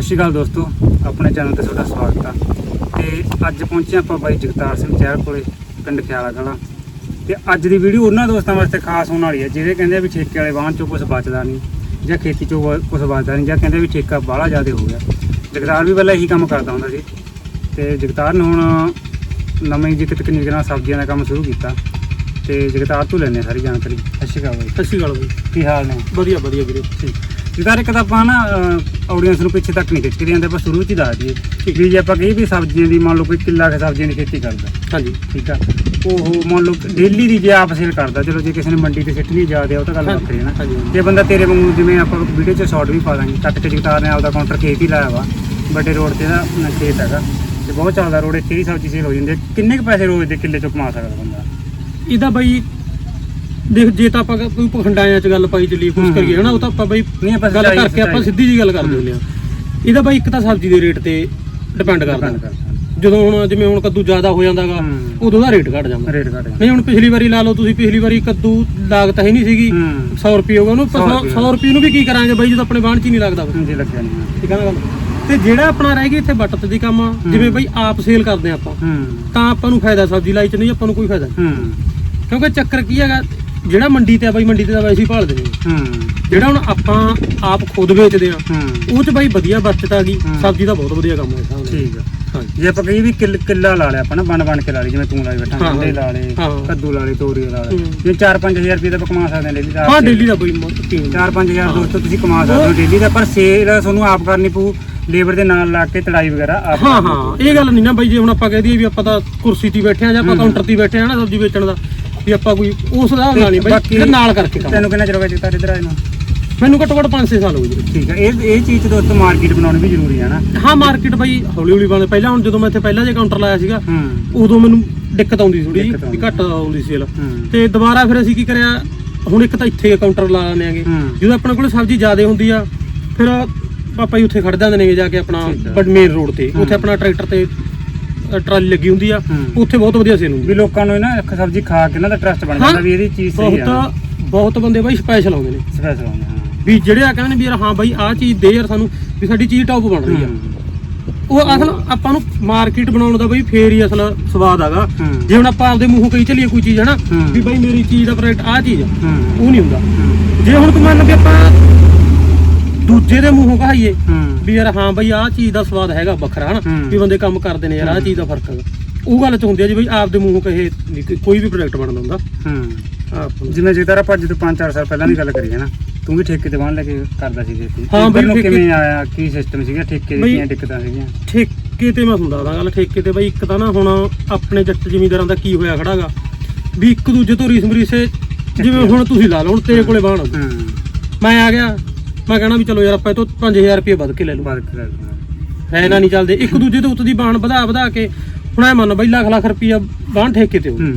ਸਤਿ ਸ਼੍ਰੀ ਅਕਾਲ ਦੋਸਤੋ ਆਪਣੇ ਚੈਨਲ ਤੇ ਤੁਹਾਡਾ ਸਵਾਗਤ ਆ। ਤੇ ਅੱਜ ਪਹੁੰਚੇ ਆਪਾਂ ਬਾਈ ਜਗਤਾਰ ਸਿੰਘ ਚਹਿਰ ਕੋਲੇ ਪਿੰਡ ਖਿਆਲਾ ਕਲਾਂ ਤੇ ਅੱਜ ਦੀ ਵੀਡੀਓ ਉਹਨਾਂ ਦੋਸਤਾਂ ਵਾਸਤੇ ਖਾਸ ਹੋਣ ਵਾਲੀ ਹੈ ਜਿਹੜੇ ਕਹਿੰਦੇ ਆ ਵੀ ਠੇਕੇ ਵਾਲੇ ਵਾਹਨ ਚੋਂ ਕੁਝ ਬਚਦਾ ਨਹੀਂ ਜਾਂ ਖੇਤੀ ਚੋਂ ਕੁਝ ਬਚਦਾ ਨਹੀਂ ਜਾਂ ਕਹਿੰਦੇ ਵੀ ਠੇਕਾ ਬਾਹਲਾ ਜ਼ਿਆਦਾ ਹੋ ਗਿਆ। ਜਗਤਾਰ ਵੀ ਪਹਿਲਾਂ ਇਹੀ ਕੰਮ ਕਰਦਾ ਹੁੰਦਾ ਸੀ। ਤੇ ਜਗਤਾਰ ਨੇ ਹੁਣ ਨਵੀਂ ਜਿਹੀ ਤਕਨੀਕ ਨਾਲ ਸਬਜ਼ੀਆਂ ਦਾ ਕੰਮ ਸ਼ੁਰੂ ਕੀਤਾ। ਤੇ ਜਗਤਾਰ ਤੋਂ ਲੈਣੇ ਸਾਰੀ ਜਾਣਕਾਰੀ। ਸਤਿ ਸ਼੍ਰੀ ਅਕਾਲ ਬਾਈ। ਸਤਿ ਸ਼੍ਰੀ ਅਕਾਲ ਬਾਈ। ਕੀ ਹਾਲ ਨੇ? ਵਧੀਆ ਵਧੀਆ ਵੀਰੇ। ਠੀਕ। ਜਿਦਾਰ ਇੱਕ ਤਾਂ ਆਪਾਂ ਨਾ ਆਡੀਅנס ਨੂੰ ਪਿੱਛੇ ਤੱਕ ਨਹੀਂ ਖਿੱਚ ਕੇ ਜਾਂਦੇ ਆਪਾਂ ਸ਼ੁਰੂ ਵਿੱਚ ਹੀ ਦੱਸ ਦਈਏ। ਵੀ ਜੇ ਆਪਾਂ ਕਹੀ ਵੀ ਸਬਜ਼ੀਆਂ ਦੀ ਮੰਨ ਲਓ ਕੋਈ ਕਿੱਲਾ ਕੇ ਸਬਜ਼ੀਆਂ ਦੀ ਖੇਤੀ ਕਰਦਾ। ਹਾਂਜੀ। ਠੀਕ ਆ। ਉਹ ਮੰਨ ਲਓ ਡੇਲੀ ਦੀ ਜੇ ਆਪ ਸੇਲ ਕਰਦਾ ਚਲੋ ਜੇ ਕਿਸੇ ਨੇ ਮੰਡੀ ਤੇ ਸਿੱਟਣੀ ਜ਼ਿਆਦਾ ਉਹ ਤਾਂ ਗੱਲ ਵੱਖਰੀ ਹੈ ਨਾ। ਜੇ ਬੰਦਾ ਤੇਰੇ ਵਾਂਗੂ ਜਿਵੇਂ ਆਪਾਂ ਵੀਡੀਓ 'ਚ ਸ਼ਾਰਟ ਵੀ ਪਾ ਦਾਂਗੇ ਕੱਟ ਕੇ ਜਗਤਾਰ ਨੇ ਆਪਦਾ ਕਾਊਂਟਰ ਖੇਤ ਹੀ ਲਾਇਆ ਵਾ ਵੱਡੇ ਰੋਡ ਤੇ ਦਾ ਖੇਤ ਹੈਗਾ। ਤੇ ਬਹੁਤ ਚੱਲਦਾ ਰੋਡ ਇੱਥੇ ਹੀ ਸਬਜ਼ੀ ਸੇਲ ਹੋ ਜਾਂਦੀ ਹੈ। ਕਿੰਨੇ ਕੁ ਪੈਸੇ ਰੋਜ਼ ਦੇ ਕਿੱਲੇ ਚੋਂ ਕਮਾ ਸਕਦਾ ਬੰਦਾ? ਇਹਦਾ ਬਾਈ ਦੇਖ ਜੇ ਤਾਂ ਆਪਾਂ ਕੋਈ ਪਖੰਡਾਇਆਂ ਚ ਗੱਲ ਪਾਈ ਚੱਲੀ ਹੂੰ, ਕੁਛ ਕਰੀਏ ਹਨਾ ਉਹ ਤਾਂ ਆਪਾਂ ਬਾਈ ਨਹੀਂ ਆਪਾਂ ਗੱਲ ਸੱਚਾਈ- ਕਰਕੇ ਆਪਾਂ ਸੱਚਾਈ। ਸਿੱਧੀ ਜੀ ਗੱਲ ਕਰਦੇ ਹੁੰਦੇ ਆ ਇਹਦਾ ਬਾਈ ਇੱਕ ਤਾਂ ਸਬਜ਼ੀ ਦੇ ਰੇਟ ਤੇ ਡਿਪੈਂਡ ਕਰਦਾ। ਜਦੋਂ ਹੁਣ ਜਿਵੇਂ ਹੁਣ ਕੱਦੂ ਜ਼ਿਆਦਾ ਹੋ ਜਾਂਦਾਗਾ ਹੂੰ। ਉਦੋਂ ਦਾ ਰੇਟ ਘਟ ਜਾਂਦਾ। ਰੇਟ ਘਟ ਨਹੀਂ ਹੁਣ ਪਿਛਲੀ ਵਾਰੀ ਲਾ ਲਓ ਤੁਸੀਂ ਪਿਛਲੀ ਵਾਰੀ ਕੱਦੂ ਲਾਗਤ ਹੈ ਨਹੀਂ ਸੀਗੀ। ਹੂੰ। 100 ਰੁਪਏ ਹੋਗਾ ਉਹਨੂੰ 100 ਰੁਪਏ। 100 ਰੁਪਏ ਨੂੰ ਵੀ ਕੀ ਕਰਾਂਗੇ ਬਾਈ ਜਦੋਂ ਆਪਣੇ ਬਾਣ ਚ ਹੀ ਨਹੀਂ ਲੱਗਦਾ। ਜੀ ਲੱਗਿਆ ਨਹੀਂ। ਠੀਕ ਆ ਨਾ ਗੱਲ? ਤੇ ਜਿਹੜਾ ਆਪਣਾ ਰਹਿ ਗਿਆ ਇੱਥੇ ਬੱਟਤ ਦੀ ਕੰਮ ਆ, ਜਿਵੇਂ ਬਾਈ ਆਪ ਸੇਲ ਕਰਦੇ ਆ ਆਪਾਂ ਹੂੰ। ਤਾਂ ਆਪਾਂ ਨੂੰ ਫਾਇਦਾ ਸਬਜ਼ੀ ਲਾਈ ਚ ਨਹੀਂ ਆਪਾਂ ਨੂੰ ਕੋਈ ਫਾਇਦਾ। ਨਹੀਂ। ਹੂੰ। ਕਿਉਂਕਿ ਚੱਕਰ ਕੀ ਹੈਗਾ ਜਿਹੜਾ ਮੰਡੀ ਤੇ ਆ ਬਾਈ ਮੰਡੀ ਤੇ ਤਾਂ ਵੈਸੇ ਹੀ ਭਾਲਦੇ ਨੇ। ਹੂੰ। ਜਿਹੜਾ ਹੁਣ ਆਪਾਂ ਆਪ ਖੁਦ ਵੇਚਦੇ ਆ ਹੂੰ। ਉਹ ਚ ਬਾਈ ਵਧੀਆ ਬਚਤ ਆ ਗਈ। ਹੂੰ। ਸਬਜ਼ੀ ਦਾ ਬਹੁਤ ਵਧੀਆ ਕੰਮ ਹੈ ਠੀਕ ਆ। ਹਾਂਜੀ। ਜੇ ਆਪਾਂ ਕਹੀ ਵੀ ਕਿੱਲ ਕਿੱਲਾ ਲਾ ਲਿਆ ਆਪਾਂ ਨਾ ਬਣ ਬਣ ਕੇ ਲਾ ਲਈ ਜਿਵੇਂ ਤੂੰ ਲਾਈ ਬੈਠਾ ਹਾਂ, ਹਾਂ। ਲਾ ਲਏ ਹਾਂ। ਕੱਦੂ ਲਾ ਲਏ ਤੋਰੀ ਲਾ ਲਏ। ਹੂੰ। ਜੇ 4-5000 ਰੁਪਏ ਆਪਾਂ ਕਮਾ ਸਕਦੇ ਹਾਂ ਡੇਲੀ ਦਾ ਹਾਂ ਡੇਲੀ ਦਾ ਬਾਈ ਬਹੁਤ ਟੀਮ 4-5000 ਦੋਸਤੋ ਤੁਸੀਂ ਕਮਾ ਸਕਦੇ ਹੋ ਡੇਲੀ ਦਾ ਪਰ ਸੇਲ ਤੁਹਾਨੂੰ ਆਪ ਕਰਨੀ ਪਊ ਲੇਬਰ ਦੇ ਨਾਲ ਲਾ ਕੇ ਤੜਾਈ ਵਗੈਰਾ ਆਪ ਹਾਂ ਕਰਨੀ ਹਾਂ। ਇਹ ਗੱਲ ਨਹੀਂ ਨਾ ਬਾਈ ਜੇ ਹੁਣ ਆਪਾਂ ਕਹਿ ਦਈਏ ਵੀ ਆਪਾਂ ਤਾਂ ਕੁਰਸੀ ਤੇ ਹੀ ਬੈਠੇ ਆ ਜਾਂ ਆਪਾਂ। ਕਾਊਂਟਰ ਤੇ ਹੀ ਬੈਠੇ ਆ ਨਾ ਸਬਜ਼ੀ ਵੇਚਣ ਦਾ ਵੀ ਆਪਾਂ ਕੋਈ ਉਸ ਹਿਸਾਬ ਨਾਲ ਨਹੀਂ ਬਾਈ ਬਾਕੀ- ਇਹਦੇ ਨਾਲ ਕਰਕੇ। ਕੰਮ। ਤੈਨੂੰ ਕਿੰਨਾ ਚਿਰ ਹੋ ਗਿਆ ਜਿੱਤਾ ਇੱਧਰ ਆਏ ਨੂੰ? ਮੈਨੂੰ ਘੱਟੋ ਘੱਟ 5-6 ਸਾਲ ਹੋ ਗਏ ਠੀਕ ਆ ਇਹ ਇਹ ਚੀਜ਼ 'ਚ ਦੋਸਤੋ ਮਾਰਕੀਟ ਬਣਾਉਣੀ ਵੀ ਜ਼ਰੂਰੀ ਹੈ ਨਾ। ਹਾਂ ਮਾਰਕੀਟ ਬਾਈ ਹੌਲੀ ਹੌਲੀ ਬਣਦੇ ਪਹਿਲਾਂ ਹੁਣ ਜਦੋਂ ਮੈਂ ਇੱਥੇ ਪਹਿਲਾਂ ਜੇ ਕਾਊਂਟਰ ਲਾਇਆ ਸੀਗਾ ਹੂੰ। ਉਦੋਂ ਮੈਨੂੰ ਦਿੱਕਤ ਆਉਂਦੀ ਥੋੜੀ ਦਿੱਕਤ ਵੀ ਘੱਟ ਆਉਂਦੀ ਸੇਲ ਹੂੰ। ਤੇ ਦੁਬਾਰਾ ਫਿਰ ਅਸੀਂ ਕੀ ਕਰਿਆ ਹੁਣ ਇੱਕ ਤਾਂ ਇੱਥੇ ਕਾਊਂਟਰ ਲਾ ਲੈਂਦੇ ਆਂਗੇ ਹੂੰ। ਜਦੋਂ ਆਪਣੇ ਕੋਲ ਸਬਜ਼ੀ ਜ਼ਿਆਦਾ ਹੁੰਦੀ ਆ ਫਿਰ ਪਾਪਾ ਜੀ ਉੱਥੇ ਖੜ ਜਾਂਦੇ ਨੇਗੇ ਜਾ ਕੇ ਆਪਣਾ ਠੀਕ ਆ। ਮੇਨ ਰੋਡ ਤੇ ਹੂੰ। ਉੱਥੇ ਆਪਣਾ ਟਰੈਕਟਰ ਤੇ ਟਰਾਲੀ ਲੱਗੀ ਹੁੰਦੀ ਆ। ਉੱਥੇ ਬਹੁਤ ਵਧੀਆ ਸੇਲ ਹੁੰਦੀ ਵੀ ਲੋਕਾਂ ਨੂੰ ਨਾ ਇੱਕ ਸਬਜ਼ੀ ਖਾ ਕੇ ਇਹਨਾਂ ਦਾ ਟਰਸਟ ਬਣ। ਜਾਂਦਾ ਵੀ ਇਹਦੀ ਚੀਜ਼ ਸਹੀ ਆ ਬਹੁਤ ਬਹੁਤ ਬੰਦੇ ਬਾਈ ਸਪੈਸ਼ਲ ਆਉਂਦੇ ਨੇ ਸਪੈਸ਼ਲ ਆਉਂਦਾ ਹਾਂ ਵੀ ਜਿਹੜੇ ਆ ਕਹਿੰਦੇ ਨੇ ਵੀ ਯਾਰ ਹਾਂ ਬਾਈ ਆਹ ਚੀਜ਼ ਦੇ ਯਾਰ ਸਾਨੂੰ ਵੀ ਸਾਡੀ ਚੀਜ਼ ਟੌਪ ਬਣ ਰਹੀ ਆ। ਉਹ ਅਸਲ ਆਪਾਂ ਨੂੰ ਮਾਰਕੀਟ ਬਣਾਉਣ ਦਾ ਬਈ ਫੇਰ ਹੀ ਅਸਲ ਸਵਾਦ ਆਗਾ। ਜੇ ਹੁਣ ਆਪਾਂ ਆਪਦੇ ਮੂੰਹੋਂ ਕਹੀ ਚੱਲੀਏ ਕੋਈ ਚੀਜ਼ ਹੈ ਨਾ ਹੂੰ। ਵੀ ਬਾਈ ਮੇਰੀ ਚੀਜ਼ ਦਾ ਪ੍ਰੋਡਕਟ ਆਹ ਚੀਜ਼ ਉਹ ਨਹੀਂ ਹੁੰਦਾ ਜੇ ਹੁਣ ਤੂੰ ਮੰਨ ਕੇ ਆਪਾਂ ਦੂਜੇ ਦੇ ਮੂੰਹੋਂ ਕਹਾਈਏ ਹੂੰ। ਵੀ ਯਾਰ ਹਾਂ ਬਈ ਆਹ ਚੀਜ਼ ਦਾ ਸਵਾਦ ਹੈਗਾ ਵੱਖਰਾ ਹਨਾ ਹੂੰ। ਵੀ ਬੰਦੇ ਕੰਮ ਕਰਦੇ ਨੇ ਯਾਰ ਆਹ ਹੂੰ। ਚੀਜ਼ ਦਾ ਫ਼ਰਕ ਹੈਗਾ। ਉਹ ਗੱਲ ਚ ਹੁੰਦੀ ਆ ਜੀ ਬਈ ਆਪਦੇ ਮੂੰਹੋਂ ਕਹੇ ਕੋਈ- ਕੋਈ ਵੀ ਪ੍ਰੋਡਕਟ ਬਣਦਾ ਹੁੰਦਾ। ਹੂੰ। ਆਪ ਨੂੰ। ਜਿਵੇਂ ਆਪਾਂ ਜਦੋਂ 5-4 ਸਾਲ ਪਹਿਲਾਂ ਦੀ ਗੱਲ ਕਰੀਏ ਨਾ ਤੂੰ ਵੀ ਠੇਕੇ ਤੇ ਵਾਹਨ ਲੈ ਕੇ ਕਰਦਾ ਸੀ ਖੇਤੀ। ਹਾਂ ਇੱਧਰ ਬਈ ਨੂੰ ਕਿਵੇਂ ਆਇਆ ਕੀ ਸਿਸਟਮ ਸੀਗਾ ਠੇਕੇ ਬਈ- ਦੀਆਂ ਦਿੱਕਤਾਂ ਸੀਗੀਆਂ? ਠੇਕੇ ਤੇ ਮੈਂ ਹੁੰਦਾ ਦਾ ਗੱਲ ਠੇਕੇ ਤੇ ਬਈ ਇੱਕ ਤਾਂ ਨਾ ਹੁਣ ਆਪਣੇ ਜੱਟ ਜ਼ਿਮੀਂਦਾਰਾਂ ਦਾ ਕੀ ਹੋਇਆ ਖੜਾਗਾ। ਵੀ ਇੱਕ ਦੂਜੇ ਤੋਂ ਰੀਸ ਮਰੀਸੇ ਜਿਵੇਂ ਹੁਣ ਤੁਸੀਂ ਲਾ ਲਓ ਹੁਣ ਤੇਰੇ ਕੋਲੇ ਬਾਣ ਹੂੰ। ਮੈਂ ਆ ਗਿਆ ਮੈਂ ਕਹਣਾ ਵੀ ਚਲੋ ਯਾਰ ਆਪਾਂ ਇਹ ਤੋਂ 5000 ਰੁਪਏ ਵੱਧ ਕੇ ਲੈ ਲਓ। ਬਾਤ ਕਰ ਐ ਨਾ ਨਹੀਂ ਚੱਲਦੇ। ਇੱਕ ਦੂਜੇ ਤੋਂ ਉੱਤੇ ਦੀ ਬਾਣ ਵਧਾ ਵਧਾ ਕੇ ਹੁਣ ਐ ਮੰਨ ਬਈ ਲੱਖ ਲੱਖ ਰੁਪਈਆ ਬਾਣ ਠੇਕੇ ਤੇ ਹੋ। ਹੂੰ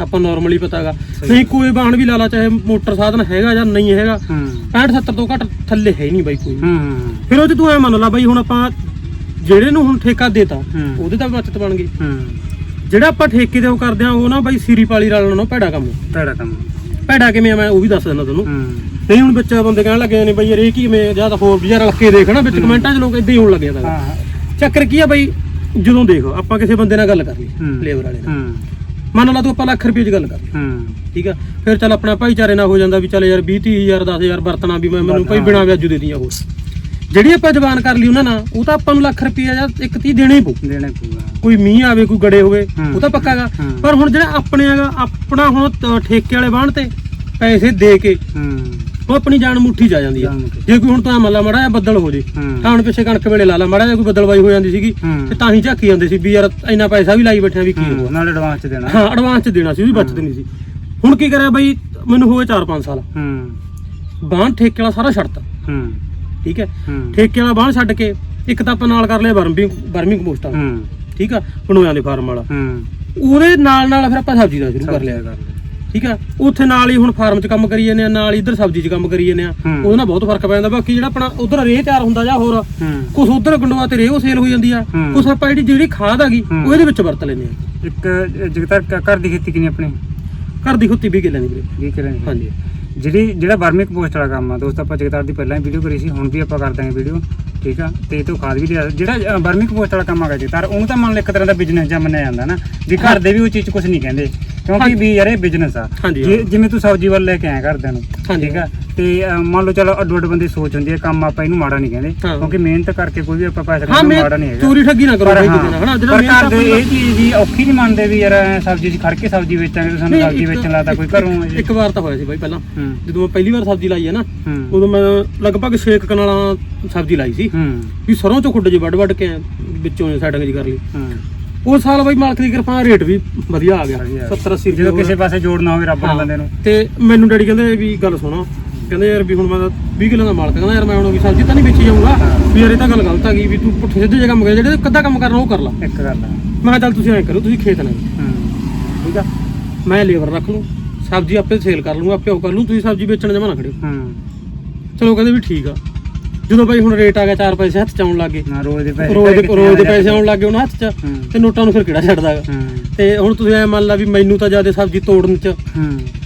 ਆਪਾਂ ਨਾਰਮਲੀ ਪਤਾਗਾ। ਨਹੀਂ ਕੋਈ ਬਾਣ ਵੀ ਲਾ ਲਾ ਚਾਹੇ ਮੋਟਰ ਸਾਧਨ ਹੈਗਾ ਜਾਂ ਨਹੀਂ ਹੈਗਾ ਹੂੰ। 65 70 ਤੋਂ ਘੱਟ ਥੱਲੇ ਹੈ ਹੀ ਨਹੀਂ ਬਾਈ ਕੋਈ। ਹੂੰ। ਫਿਰ ਉਹ ਚ ਤੂੰ ਐ ਮੰਨ ਲਾ ਬਾਈ ਹੁਣ ਆਪਾਂ ਜਿਹੜੇ ਨੂੰ ਹੁਣ ਠੇਕਾ ਦੇਤਾ। ਉਹਦੇ ਤਾਂ ਬਚਤ ਬਣ ਗਈ। ਜਿਹੜਾ ਆਪਾਂ ਠੇਕੇ ਤੇ ਉਹ ਕਰਦੇ ਆ ਉਹ ਨਾ ਬਾਈ ਸੀਰੀ ਪਾਲੀ ਰਲਣ ਨੂੰ ਭੈੜਾ ਕੰਮ। ਤੁਹਾਡਾ ਕੰਮ। ਭੈੜਾ ਕਿਵੇਂ ਆ ਮੈਂ ਉਹ ਵੀ ਦੱਸ ਦਿੰਦਾ ਤੁਹਾਨੂੰ। ਨਹੀਂ ਹੁਣ ਵਿੱਚ ਬੰਦੇ ਕਹਿਣ ਲੱਗੇ ਨੇ ਬਾਈ ਯਾਰ ਇਹ ਕੀ ਮੈਂ ਜਾਂ ਤਾਂ ਹੋਰ ਯਾਰ ਰਲ ਕੇ ਦੇਖ ਨਾ ਵਿੱਚ। ਕਮੈਂਟਾਂ 'ਚ ਲੋਕ ਇਦਾਂ ਹੀ ਹੋਣ ਲੱਗੇ ਤਾਂ। ਹਾਂ। ਚੱਕਰ ਕੀ ਆ ਬਾਈ? ਜਦੋਂ ਦੇਖ ਆਪਾਂ ਕਿਸੇ ਬੰਦੇ ਨਾਲ ਗੱਲ ਕਰ ਲਈ। ਲੇਬਰ ਵਾਲੇ ਨਾਲ। ਮੰਨ ਲਾ ਤੂੰ ਆਪਾਂ ਲੱਖ ਰੁਪਏ 'ਚ ਗੱਲ ਕਰ ਲਈ। ਠੀਕ ਆ? ਫਿਰ ਚੱਲ ਆਪਣਾ ਭਾਈਚਾਰੇ ਨਾਲ ਹੋ ਜਾਂਦਾ ਵੀ ਚੱਲ ਯਾਰ 20 30000 10000 ਵਰਤਣਾ ਵੀ ਮੈਂ ਮੈਨੂੰ ਭਾਈ। ਬਿਨਾਂ ਵਿਆਜੂ ਦੇ ਦੀਆਂ ਹੋਰ। ਜਿਹੜੀ ਆਪਾਂ ਜ਼ਬਾਨ ਕਰ ਲਈ ਉਹਨਾਂ ਨਾਲ ਉਹ ਤਾਂ ਆਪਾਂ ਨੂੰ ਲੱਖ ਰੁਪਏ ਜਾਂ ਇੱਕ ਤੀਹ ਦੇਣਾ ਹੀ ਪਊ। ਦੇਣੇ ਪਊਗਾ। ਕੋਈ ਮੀਂਹ ਆਵੇ ਕੋਈ ਗੜੇ ਹੋਵੇ। ਉਹ ਤਾਂ ਪੱਕਾਗਾ। ਪਰ ਹੁਣ ਜਿਹੜਾ ਆਪਣੇ ਹੈਗਾ ਆਪਣਾ ਹੁਣ ਤ- ਠੇਕੇ ਵਾਲੇ ਬਾਣ ਤੇ ਪੈਸੇ ਦੇ ਕੇ ਉਹ ਆਪਣੀ ਜਾਨ ਮੁੱਠੀ 'ਚ ਆ ਜਾਂਦੀ ਜਾਨ ਮੁੱਠੀ। ਜੇ ਕੋਈ ਹੁਣ ਤਾਂ ਮੱਲਾ ਮੜਾ ਜਾਂ ਬੱਦਲ ਹੋ ਜੇ ਹੂੰ। ਤਾਂ ਹੁਣ ਪਿੱਛੇ ਕਣਕ ਵੇਲੇ ਲਾ ਲਾ ਮੜਾ ਜਾਂ ਕੋਈ ਬੱਦਲਵਾਈ ਹੋ ਜਾਂਦੀ ਸੀਗੀ ਹੂੰ। ਤੇ ਤਾਂ ਹੀ ਝਾਕੀ ਜਾਂਦੇ ਸੀ ਵੀ ਯਾਰ ਇੰਨਾ ਪੈਸਾ ਵੀ ਲਾਈ ਬੈਠਿਆ ਵੀ ਕੀ ਹੂੰ, ਹੋਊਗਾ। ਨਾਲ ਐਡਵਾਂਸ ਚ ਦੇਣਾ। ਹਾਂ ਐਡਵਾਂਸ 'ਚ ਦੇਣਾ ਸੀ ਉਹਦੀ ਬਚਤ ਨਹੀਂ ਸੀ। ਹੁਣ ਕੀ ਕਰਿਆ ਬਾਈ ਮੈਨੂੰ ਹੋਏ 4-5 ਸਾਲ। ਹੂੰ। ਬਾਣ ਠੇਕੇ ਵਾਲਾ ਸਾਰਾ ਛੱਡਤਾ। ਹੂੰ। ਠੀਕ ਹੈ? ਹੂੰ। ਠੇਕੇ ਵਾਲਾ ਬਾਣ ਛੱਡ ਕੇ ਇੱਕ ਤਾਂ ਆਪਾਂ ਨਾਲ ਕਰ ਲਿਆ ਬਰਮਿੰਗ ਬਰਮਿੰਗ ਕੰਪੋਸਟ। ਹੂੰ। ਠੀਕ ਆ? ਬਣੋਇਆਂ ਦੇ ਫਾਰਮ ਵਾਲਾ। ਹੂੰ। ਉਹਦੇ ਨਾਲ ਨਾਲ ਫਿਰ ਆਪਾਂ ਸਬਜ਼ੀ ਦਾ ਸ਼ੁਰੂ ਕਰ ਲਿਆ। ਕਰ ਲਿਆ। ਠੀਕ ਆ? ਉੱਥੇ ਨਾਲ ਹੀ ਹੁਣ ਫਾਰਮ 'ਚ ਕੰਮ ਕਰੀ ਜਾਂਦੇ ਆ ਨਾਲ ਇੱਧਰ ਸਬਜ਼ੀ 'ਚ ਕੰਮ ਕਰੀ ਜਾਂਦੇ ਆ। ਉਹਦੇ ਨਾਲ ਬਹੁਤ ਫ਼ਰਕ ਪੈ ਜਾਂਦਾ। ਬਾਕੀ ਜਿਹੜਾ ਆਪਣਾ ਉਧਰ ਰੇਹ ਤਿਆਰ ਹੁੰਦਾ ਜਾਂ ਹੋਰ ਕੁਛ ਉਧਰ ਗੰਡਵਾ ਤੇ ਰੇਹ ਉਹ ਸੇਲ ਹੋ ਜਾਂਦੀ ਆ। ਕੁਛ ਆਪਾਂ ਜਿਹੜੀ ਜਿਹੜੀ ਖਾਦ ਆ ਗਈ। ਉਹ ਇਹਦੇ ਵਿੱਚ ਵਰਤ ਲੈਂਦੇ ਆ। ਇੱਕ ਜਗਤਾਰ ਘਰ ਦੀ ਖੇਤੀ ਕਿੰਨੀ ਆਪਣੀ? ਘਰ ਦੀ ਖੁੱਤੀ ਵੀ ਕਿੱਲੇ ਨਹੀਂ ਵੀਰੇ। ਕੀ ਕਰਾਂ ਹਾਂਜੀ। ਜਿਹੜੀ ਜਿਹੜਾ ਵਰਮੀ ਕੰਪੋਸਟ ਵਾਲਾ ਕੰਮ ਆ ਦੋਸਤ ਆਪਾਂ ਜਗਤਾਰ ਦੀ ਪਹਿਲਾਂ ਹੀ ਵੀਡੀਓ ਕਰੀ ਸੀ ਹੁਣ ਵੀ ਆਪਾਂ ਕਰ ਦਾਂਗੇ ਵੀਡੀਓ ਠੀਕ ਆ? ਤੇ ਇਹ ਤੋਂ ਖਾਦ ਵੀ ਲਿਆ। ਜਿਹੜਾ ਬਰਮੀ ਕੰਪੋਸਟ ਵਾਲਾ ਕੰਮ ਹੈਗਾ ਜੀ ਤਾਂ ਉਹਨੂੰ ਤਾਂ ਮੰਨ ਲਓ ਇੱਕ ਤਰ੍ਹਾਂ ਦਾ ਬਿਜ਼ਨਸ ਜਾਂ ਮੰਨਿਆ ਜਾਂਦਾ ਨਾ ਵੀ ਘਰ ਦੇ ਵੀ ਉਹ ਚੀਜ਼ ਕੁਝ ਨਹੀਂ ਕਹਿੰਦੇ। ਕਿਉਂਕਿ। ਵੀ ਯਾਰ ਇਹ ਬਿਜ਼ਨਸ ਆ। ਹਾਂਜੀ, ਜੇ- ਹਾਂ। ਜਿਵੇਂ ਤੂੰ ਸਬਜ਼ੀ ਵੱਲ ਲੈ ਕੇ ਆਇਆ ਘਰਦਿਆਂ ਨੂੰ ਹਾਂਜੀ। ਠੀਕ ਆ? ਤੇ ਮੰਨ ਲਓ ਚਲੋ ਅੱਡੋ ਅੱਡ ਬੰਦੇ ਸੋਚ ਹੁੰਦੀ ਹੈ ਕੰਮ ਆਪਾਂ ਇਹਨੂੰ ਮਾੜਾ ਨਹੀਂ ਕਹਿੰਦੇ ਹਾਂ। ਕਿਉਂਕਿ ਮਿਹਨਤ ਕਰਕੇ ਕੋਈ ਵੀ ਆਪਾਂ ਪੈਸਾ ਹਾਂ ਕਮਾਉਣਾ ਮੈਂ ਮਾੜਾ ਨਹੀਂ ਹੈਗਾ। ਚੋਰੀ ਠੱਗੀ ਨਾ ਕਰੋ ਪਰ ਬਾਈ ਹਾਂ, ਕਿਤੇ ਨਾ ਹਨਾ ਜਿਹੜਾ ਪਰ ਮਿਹਨਤ ਘਰ ਦੇ ਆਪਣੀ- ਇਹ ਚੀਜ਼ ਦੀ ਔਖੀ ਨਹੀਂ ਮੰਨਦੇ ਵੀ ਯਾਰ ਐਂ ਸਬਜ਼ੀ ਅਸੀਂ ਖੜ ਕੇ ਸਬਜ਼ੀ ਵੇਚਾਂਗੇ ਤੇ ਸਾਨੂੰ ਸਬਜ਼ੀ ਵੇਚਣ ਲੱਗਦਾ ਕੋਈ ਘਰੋਂ ਹੈ ਜੀ ਇੱਕ ਵਾਰ ਤਾਂ ਹੋਇਆ ਸੀ ਬਾਈ ਪਹਿਲਾਂ। ਹੂੰ। ਜਦੋਂ ਮੈਂ ਪਹਿਲੀ ਵਾਰ ਸਬਜ਼ੀ ਲਾਈ ਹੈ ਨਾ ਹੂੰ। ਉਦੋਂ ਮੈਂ ਲਗਭਗ 6 ਕਨਾਲਾਂ ਸਬਜ਼ੀ ਲਾਈ ਸੀ। ਹੂੰ। ਵੀ ਸਰੋਂ ਚੋਂ ਖੁੱਡ ਜੀ ਵੱਡ ਵੱਡ ਕੇ ਵਿੱਚੋਂ ਸੈਟਿੰਗ ਜੀ ਕਰ ਲਈ। ਹੂੰ। ਉਸ ਸਾਲ ਬਾਈ ਮਾਲਕ ਦੀ ਕਿਰਪਾ ਨਾਲ ਰੇਟ ਵੀ ਵਧੀਆ ਆ ਗਿਆ। ਵਧੀਆ। 70 80 ਰੁਪਏ ਜਦੋਂ ਕਿਸੇ। ਪਾਸੇ ਜੋੜਨਾ ਹੋਵੇ ਰੱਬ ਨੇ ਹਾਂ। ਬੰਦੇ ਨੂੰ। ਤੇ ਮੈਨੂੰ ਡੈਡੀ ਕਹਿੰਦੇ ਵੀ ਗੱਲ ਸੁਣੋ। ਕਹਿੰਦੇ ਯਾਰ ਵੀ ਹੁਣ ਮੈਂ ਤਾਂ 20 ਕਿਲੋ ਦਾ ਮਾਲਕ ਕਹਿੰਦਾ ਯਾਰ ਮੈਂ ਹੁਣ ਵੀ ਸਬਜ਼ੀ ਤਾਂ ਨਹੀਂ ਵੇਚੀ ਜਾਊਂਗਾ। ਵੀ ਯਾਰ ਇਹ ਤਾਂ ਗੱਲ ਗਲਤ ਹੈਗੀ ਵੀ ਤੂੰ ਪੁੱਠੇ ਸਿੱਧੇ ਜੇ ਕੰਮ ਕਰ ਜਿਹੜੇ ਕੱਦਾ ਕੰਮ ਕਰਨਾ ਉਹ ਕਰ ਲਾ। ਇੱਕ ਗੱਲ ਆ। ਮੈਂ ਕਿਹਾ ਚੱਲ ਤੁਸੀਂ ਐਂ ਕਰੋ ਤੁਸੀਂ ਖੇਤ ਹੂੰ ਠੀਕ ਆ। ਮੈਂ ਲੇਬਰ ਰੱਖ ਲੂੰ ਸਬਜ਼ੀ ਆਪੇ ਸੇਲ ਕਰ ਲੂੰਗਾ ਆਪੇ ਉਹ ਕਰ ਲੂੰ ਤੁਸੀਂ ਸਬਜ਼ੀ ਵੇਚਣ ਜਮਾ ਨਾ ਖੜਿਓ। ਹੂੰ। ਚਲੋ ਕਹਿੰਦੇ ਵੀ ਠੀਕ ਆ। ਜਦੋਂ ਬਾਈ ਹੁਣ ਰੇਟ ਆ ਗਿਆ 4 ਪੈਸੇ ਹੱਥ ਚ ਆਉਣ ਲੱਗੇ ਨਾ ਰੋਜ਼ ਦੇ ਪੈਸੇ ਰੋਜ਼ ਦੇ ਰੋਜ਼ ਪੈਸੇ ਆਉਣ ਲੱਗੇ ਉਹਨਾਂ ਹੱਥ ਚ ਤੇ ਨੋਟਾਂ ਨੂੰ ਫਿਰ ਕਿਹੜਾ ਛੱਡਦਾ ਹੈਗਾ ਤੇ ਹੁਣ ਤੁਸੀਂ ਐ ਮੰਨ ਲਾ ਵੀ ਮੈਨੂੰ ਤਾਂ ਜ਼ਿਆਦਾ ਸਬਜ਼ੀ ਤੋੜਨ ਚ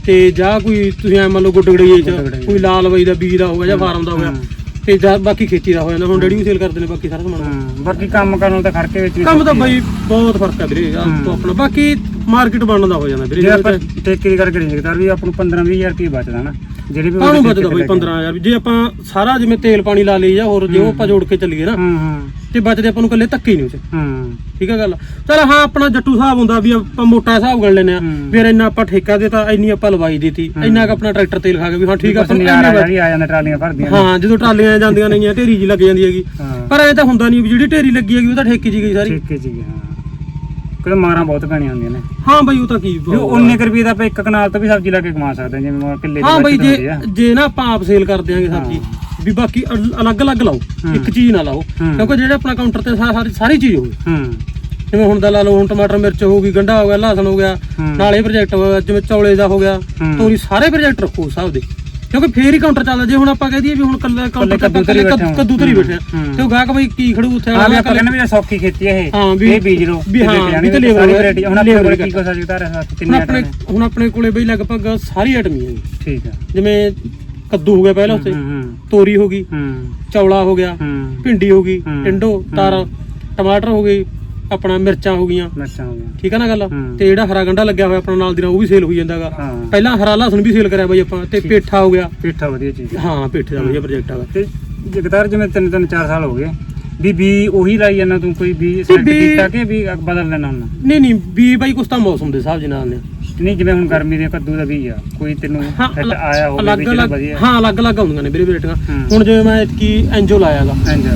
ਤੇ ਜਾਂ ਕੋਈ ਤੁਸੀਂ ਐ ਮੰਨ ਲਓ ਗੁੱਡ ਗੜਈਏ ਚ। ਕੋਈ ਲਾਲ ਬਈ ਦਾ ਬੀਜ ਦਾ ਹੋ ਗਿਆ ਜਾਂ ਫਾਰਮ ਦਾ ਹੋ ਗਿਆ ਹੂੰ। ਤੇ ਜਾਂ ਬਾਕੀ ਖੇਤੀ ਦਾ ਹੋ ਜਾਂਦਾ ਹੁਣ ਡੈਡੀ ਵੀ ਸੇਲ ਕਰਦੇ ਨੇ ਬਾਕੀ ਸਾਰਾ ਸਮਾਨ। ਬਾਕੀ ਕੰਮ ਕਰਨ ਨੂੰ ਤਾਂ ਖਰਕੇ ਵਿੱਚ ਕੰਮ ਤਾਂ ਬਾਈ ਬਹੁਤ ਫ਼ਰਕ ਹੈ ਵੀਰੇ। ਤੋਂ ਆਪਣਾ। ਬਾਕੀ ਮਾਰਕੀਟ ਬਣਨ ਦਾ ਹੋ ਜਾਂਦਾ। ਵੀਰੇ ਜੇ ਆਪਾਂ ਠੇਕੇ ਦੀ ਗੱਲ ਕਰੀਏ ਤਾਂ ਵੀ ਆਪਾਂ ਨੂੰ 15 20000 ਰੁਪਏ ਬਚਦਾ ਨਾ। ਜਿਹੜੇ ਵੀ ਉਹਦੇ ਬਚਦਾ ਬਾਈ ਠੇਕੇ ਤੇ 15000 ਵੀ ਜੇ ਆਪਾਂ ਸਾਰਾ ਜਿਵੇਂ ਤੇਲ ਪਾਣੀ ਲਾ ਲਈ ਜਾਂ ਹੋਰ ਜੇ ਉਹ ਆਪਾਂ ਜੋੜ ਕੇ ਚੱਲੀਏ ਨਾ ਹੂੰ ਹੂੰ। ਤੇ ਬਚਦੇ ਆਪਾਂ ਨੂੰ ਕੱਲੇ ਧੱਕੇ ਨਹੀਂ ਉਹ 'ਚ ਹੂੰ। ਠੀਕ ਹੈ ਗੱਲ? ਚਲ ਹਾਂ ਆਪਣਾ ਜੱਟੂ ਹਿਸਾਬ ਹੁੰਦਾ ਵੀ ਆਪਾਂ ਮੋਟਾ ਹਿਸਾਬ ਕਰ ਲੈਨੇ ਆ। ਫਿਰ ਇੰਨਾ ਆਪਾਂ ਠੇਕਾ ਦੇਤਾ ਇੰਨੀ ਆਪਾਂ ਲਵਾਈ ਦਿੱਤੀ। ਇੰਨਾ ਕ ਆਪਣਾ ਟਰੈਕਟਰ ਤੇਲ ਖਾ ਕੇ ਵੀ ਹਾਂ ਠੀਕ ਆ ਆਪਾਂ ਜਿਹੜੀ ਆ ਜਾਂਦਾ ਟਰਾਲੀਆਂ ਭਰਦੀਆਂ। ਹਾਂ ਜਦੋਂ ਟਰਾਲੀਆਂ ਜਾਂਦੀਆਂ ਨੇਗੀਆਂ ਢੇਰੀ ਜੀ ਲੱਗ ਜਾਂਦੀ ਹੈਗੀ। ਪਰ ਐ ਤਾਂ ਹੁੰਦਾ ਨਹੀਂ ਵੀ ਜਿਹੜੀ ਢੇਰੀ ਲੱਗੀ ਹੈਗੀ ਉਹ ਤਾਂ ਠੇਕੇ ਹੀ ਗਈ ਸਾਰੀ। ਠੇਕੇ ਚ ਹੀ। ਕੋਈ ਮਾਰਾਂ ਬਹੁਤ ਪੈਣੀਆਂ ਹੁੰਦੀਆਂ ਨੇ ਹਾਂ ਬਈ ਉਹ ਤਾਂ ਕੀ ਜੋ 19 ਰੁਪਏ ਦਾ ਆਪਾਂ ਇੱਕ ਕਨਾਲ ਤੋਂ ਵੀ ਸਬਜ਼ੀ ਲਾ ਕੇ ਕਮਾ ਸਕਦੇ ਹਾਂ ਜਿਵੇਂ ਕਿੱਲੇ ਦੀ ਹਾਂ ਬਈ ਜੇ। ਜੇ ਨਾ ਆਪਾਂ ਆਪ ਸੇਲ ਕਰ ਦਿਆਂਗੇ ਸਬਜ਼ੀ ਵੀ ਬਾਕੀ ਅਲ- ਅਲੱਗ-ਅਲੱਗ ਲਾਓ। ਇੱਕ ਚੀਜ਼ ਨਾ ਲਾਓ। ਕਿਉਂਕਿ ਜਿਹੜੇ ਆਪਣਾ ਕਾਊਂਟਰ ਤੇ ਸਾਰੀ ਸਾਰੀ ਚੀਜ਼ ਹੋਵੇ ਹੂੰ ਜਿਵੇਂ ਹੁਣ ਦਾ ਲਾ ਲਓ ਹੁਣ ਟਮਾਟਰ ਮਿਰਚ ਹੋ ਗਈ ਗੰਢਾ ਹੋ ਗਿਆ ਲਹਸਨ ਹੋ ਗਿਆ। ਨਾਲ ਪ੍ਰੋਜੈਕਟ ਜਿਵੇਂ ਚੌਲੇ ਦਾ ਹੋ ਗਿਆ। ਤੋਰੀ ਸਾਰੇ ਪ੍ਰੋਜੈਕਟ ਰੱਖੋ ਹਿਸਾਬ ਦੇ ਕਿਉਂਕਿ ਫੇਰ ਹੀ ਕਾਊਂਟਰ ਚੱਲਦਾ ਜੇ ਹੁਣ ਆਪਾਂ ਕਹਿ ਦਈਏ ਵੀ ਹੁਣ ਕੱਲਾ ਕਾਊਂਟਰ ਤੇ ਕੱਦੂ ਹਾਂ। ਕੱਦੂ ਧਰੀ ਬੈਠੇ ਆ ਹੂੰ। ਤੇ ਉਹ ਗਾਹਕ ਬਈ ਕੀ ਖੜੂ ਉੱਥੇ ਹਾਂ ਵੀ ਆਪਾਂ ਕਹਿੰਦੇ ਵੀ ਸੌਖੀ ਖੇਤੀ ਹੈ ਇਹ ਹਾਂ, ਇਹ ਬੀਜ ਲਓ ਵੀ ਤੇ ਹਾਂ, ਵੀ ਤੇ ਹੈ, variety- ਹੁਣ ਆਪਣੇ ਕੋਲ ਹੈ। ਕੀ ਆ ਜਿਦਾ ਰਹਿ ਕਿੰਨੇ ਆਪਣੇ ਹੁਣ ਆਪਣੇ ਕੋਲੇ ਬਈ ਲਗਭਗ ਸਾਰੀ ਆਈਟਮ ਹੈ ਠੀਕ ਆ ਜਿਵੇਂ ਕੱਦੂ ਹੋ ਗਿਆ ਪਹਿਲਾਂ ਉੱਥੇ ਹੂੰ ਹੂੰ ਤੋਰੀ ਹੋ ਗਈ ਹੂੰ ਚੌਲਾ ਹੋ ਗਿਆ ਹੂੰ ਭਿੰਡੀ ਹੋ ਗਈ ਹੂੰ। ਟਿੰਡੋ ਤਰ ਟਮਾਟਰ ਹੋ ਗਈ ਆਪਣਾ ਮਿਰਚਾਂ ਹੋ ਗਈਆਂ। ਮਿਰਚਾਂ ਹੋ ਗਈਆਂ। ਠੀਕ ਹੈ ਨਾ ਗੱਲ? ਹੂੰ। ਤੇ ਜਿਹੜਾ ਹਰਾ ਗੰਡਾ ਲੱਗਿਆ ਹੋਇਆ ਆਪਣਾ ਨਾਲ ਦੀ ਨਾਲ ਉਹ ਵੀ ਸੇਲ ਹੋਈ ਜਾਂਦਾਗਾ ਹਾਂ। ਪਹਿਲਾਂ ਹਰਾ ਲਸਣ ਵੀ ਸੇਲ ਕਰਿਆ ਬਾਈ ਆਪਾਂ ਤੇ ਪੇਠਾ ਹੋ ਗਿਆ। ਪੇਠਾ ਵਧੀਆ ਚੀਜ਼ ਆ। ਹਾਂ ਪੇਠੇ ਦਾ ਵਧੀਆ ਪ੍ਰੋਜੈਕਟ ਹੈਗਾ ਤੇ ਜਗਤਾਰ ਜਿਵੇਂ ਤਿੰਨ ਤਿੰਨ ਚਾਰ ਸਾਲ ਹੋ ਗਏ ਵੀ ਬੀ ਉਹੀ ਲਾਈ ਜਾਂਦਾ ਤੂੰ ਕੋਈ ਬੀ ਬੀ- ਕੀਤਾ ਕਿ ਵੀ ਬਦਲ ਲੈਣਾ ਹੁਣ ਨਹੀਂ ਨਹੀਂ ਵੀ ਬਾਈ ਕੁਛ ਤਾਂ ਮੌਸਮ ਦੇ ਹਿਸਾਬ ਦੇ ਨਾਲ ਨੇ। ਨਹੀਂ ਜਿਵੇਂ ਹੁਣ ਗਰਮੀ ਦੇ ਕੱਦੂ ਦਾ ਬੀਜ ਆ ਕੋਈ ਤੈਨੂੰ ਹਾਂ ਆਇਆ ਹੋਵੇ ਅਲੱਗ ਵੀ ਜਿਹੜਾ ਅਲੱਗ ਵਧੀਆ। ਹਾਂ ਅਲੱਗ ਅਲੱਗ ਆਉਂਦੀਆਂ ਨੇ ਵੀਰੇ ਹੂੰ। ਹੁਣ ਜਿਵੇਂ ਮੈਂ ਕੀ ਐਂਜੋ ਲਾਇਆਗਾ ਇੰਜ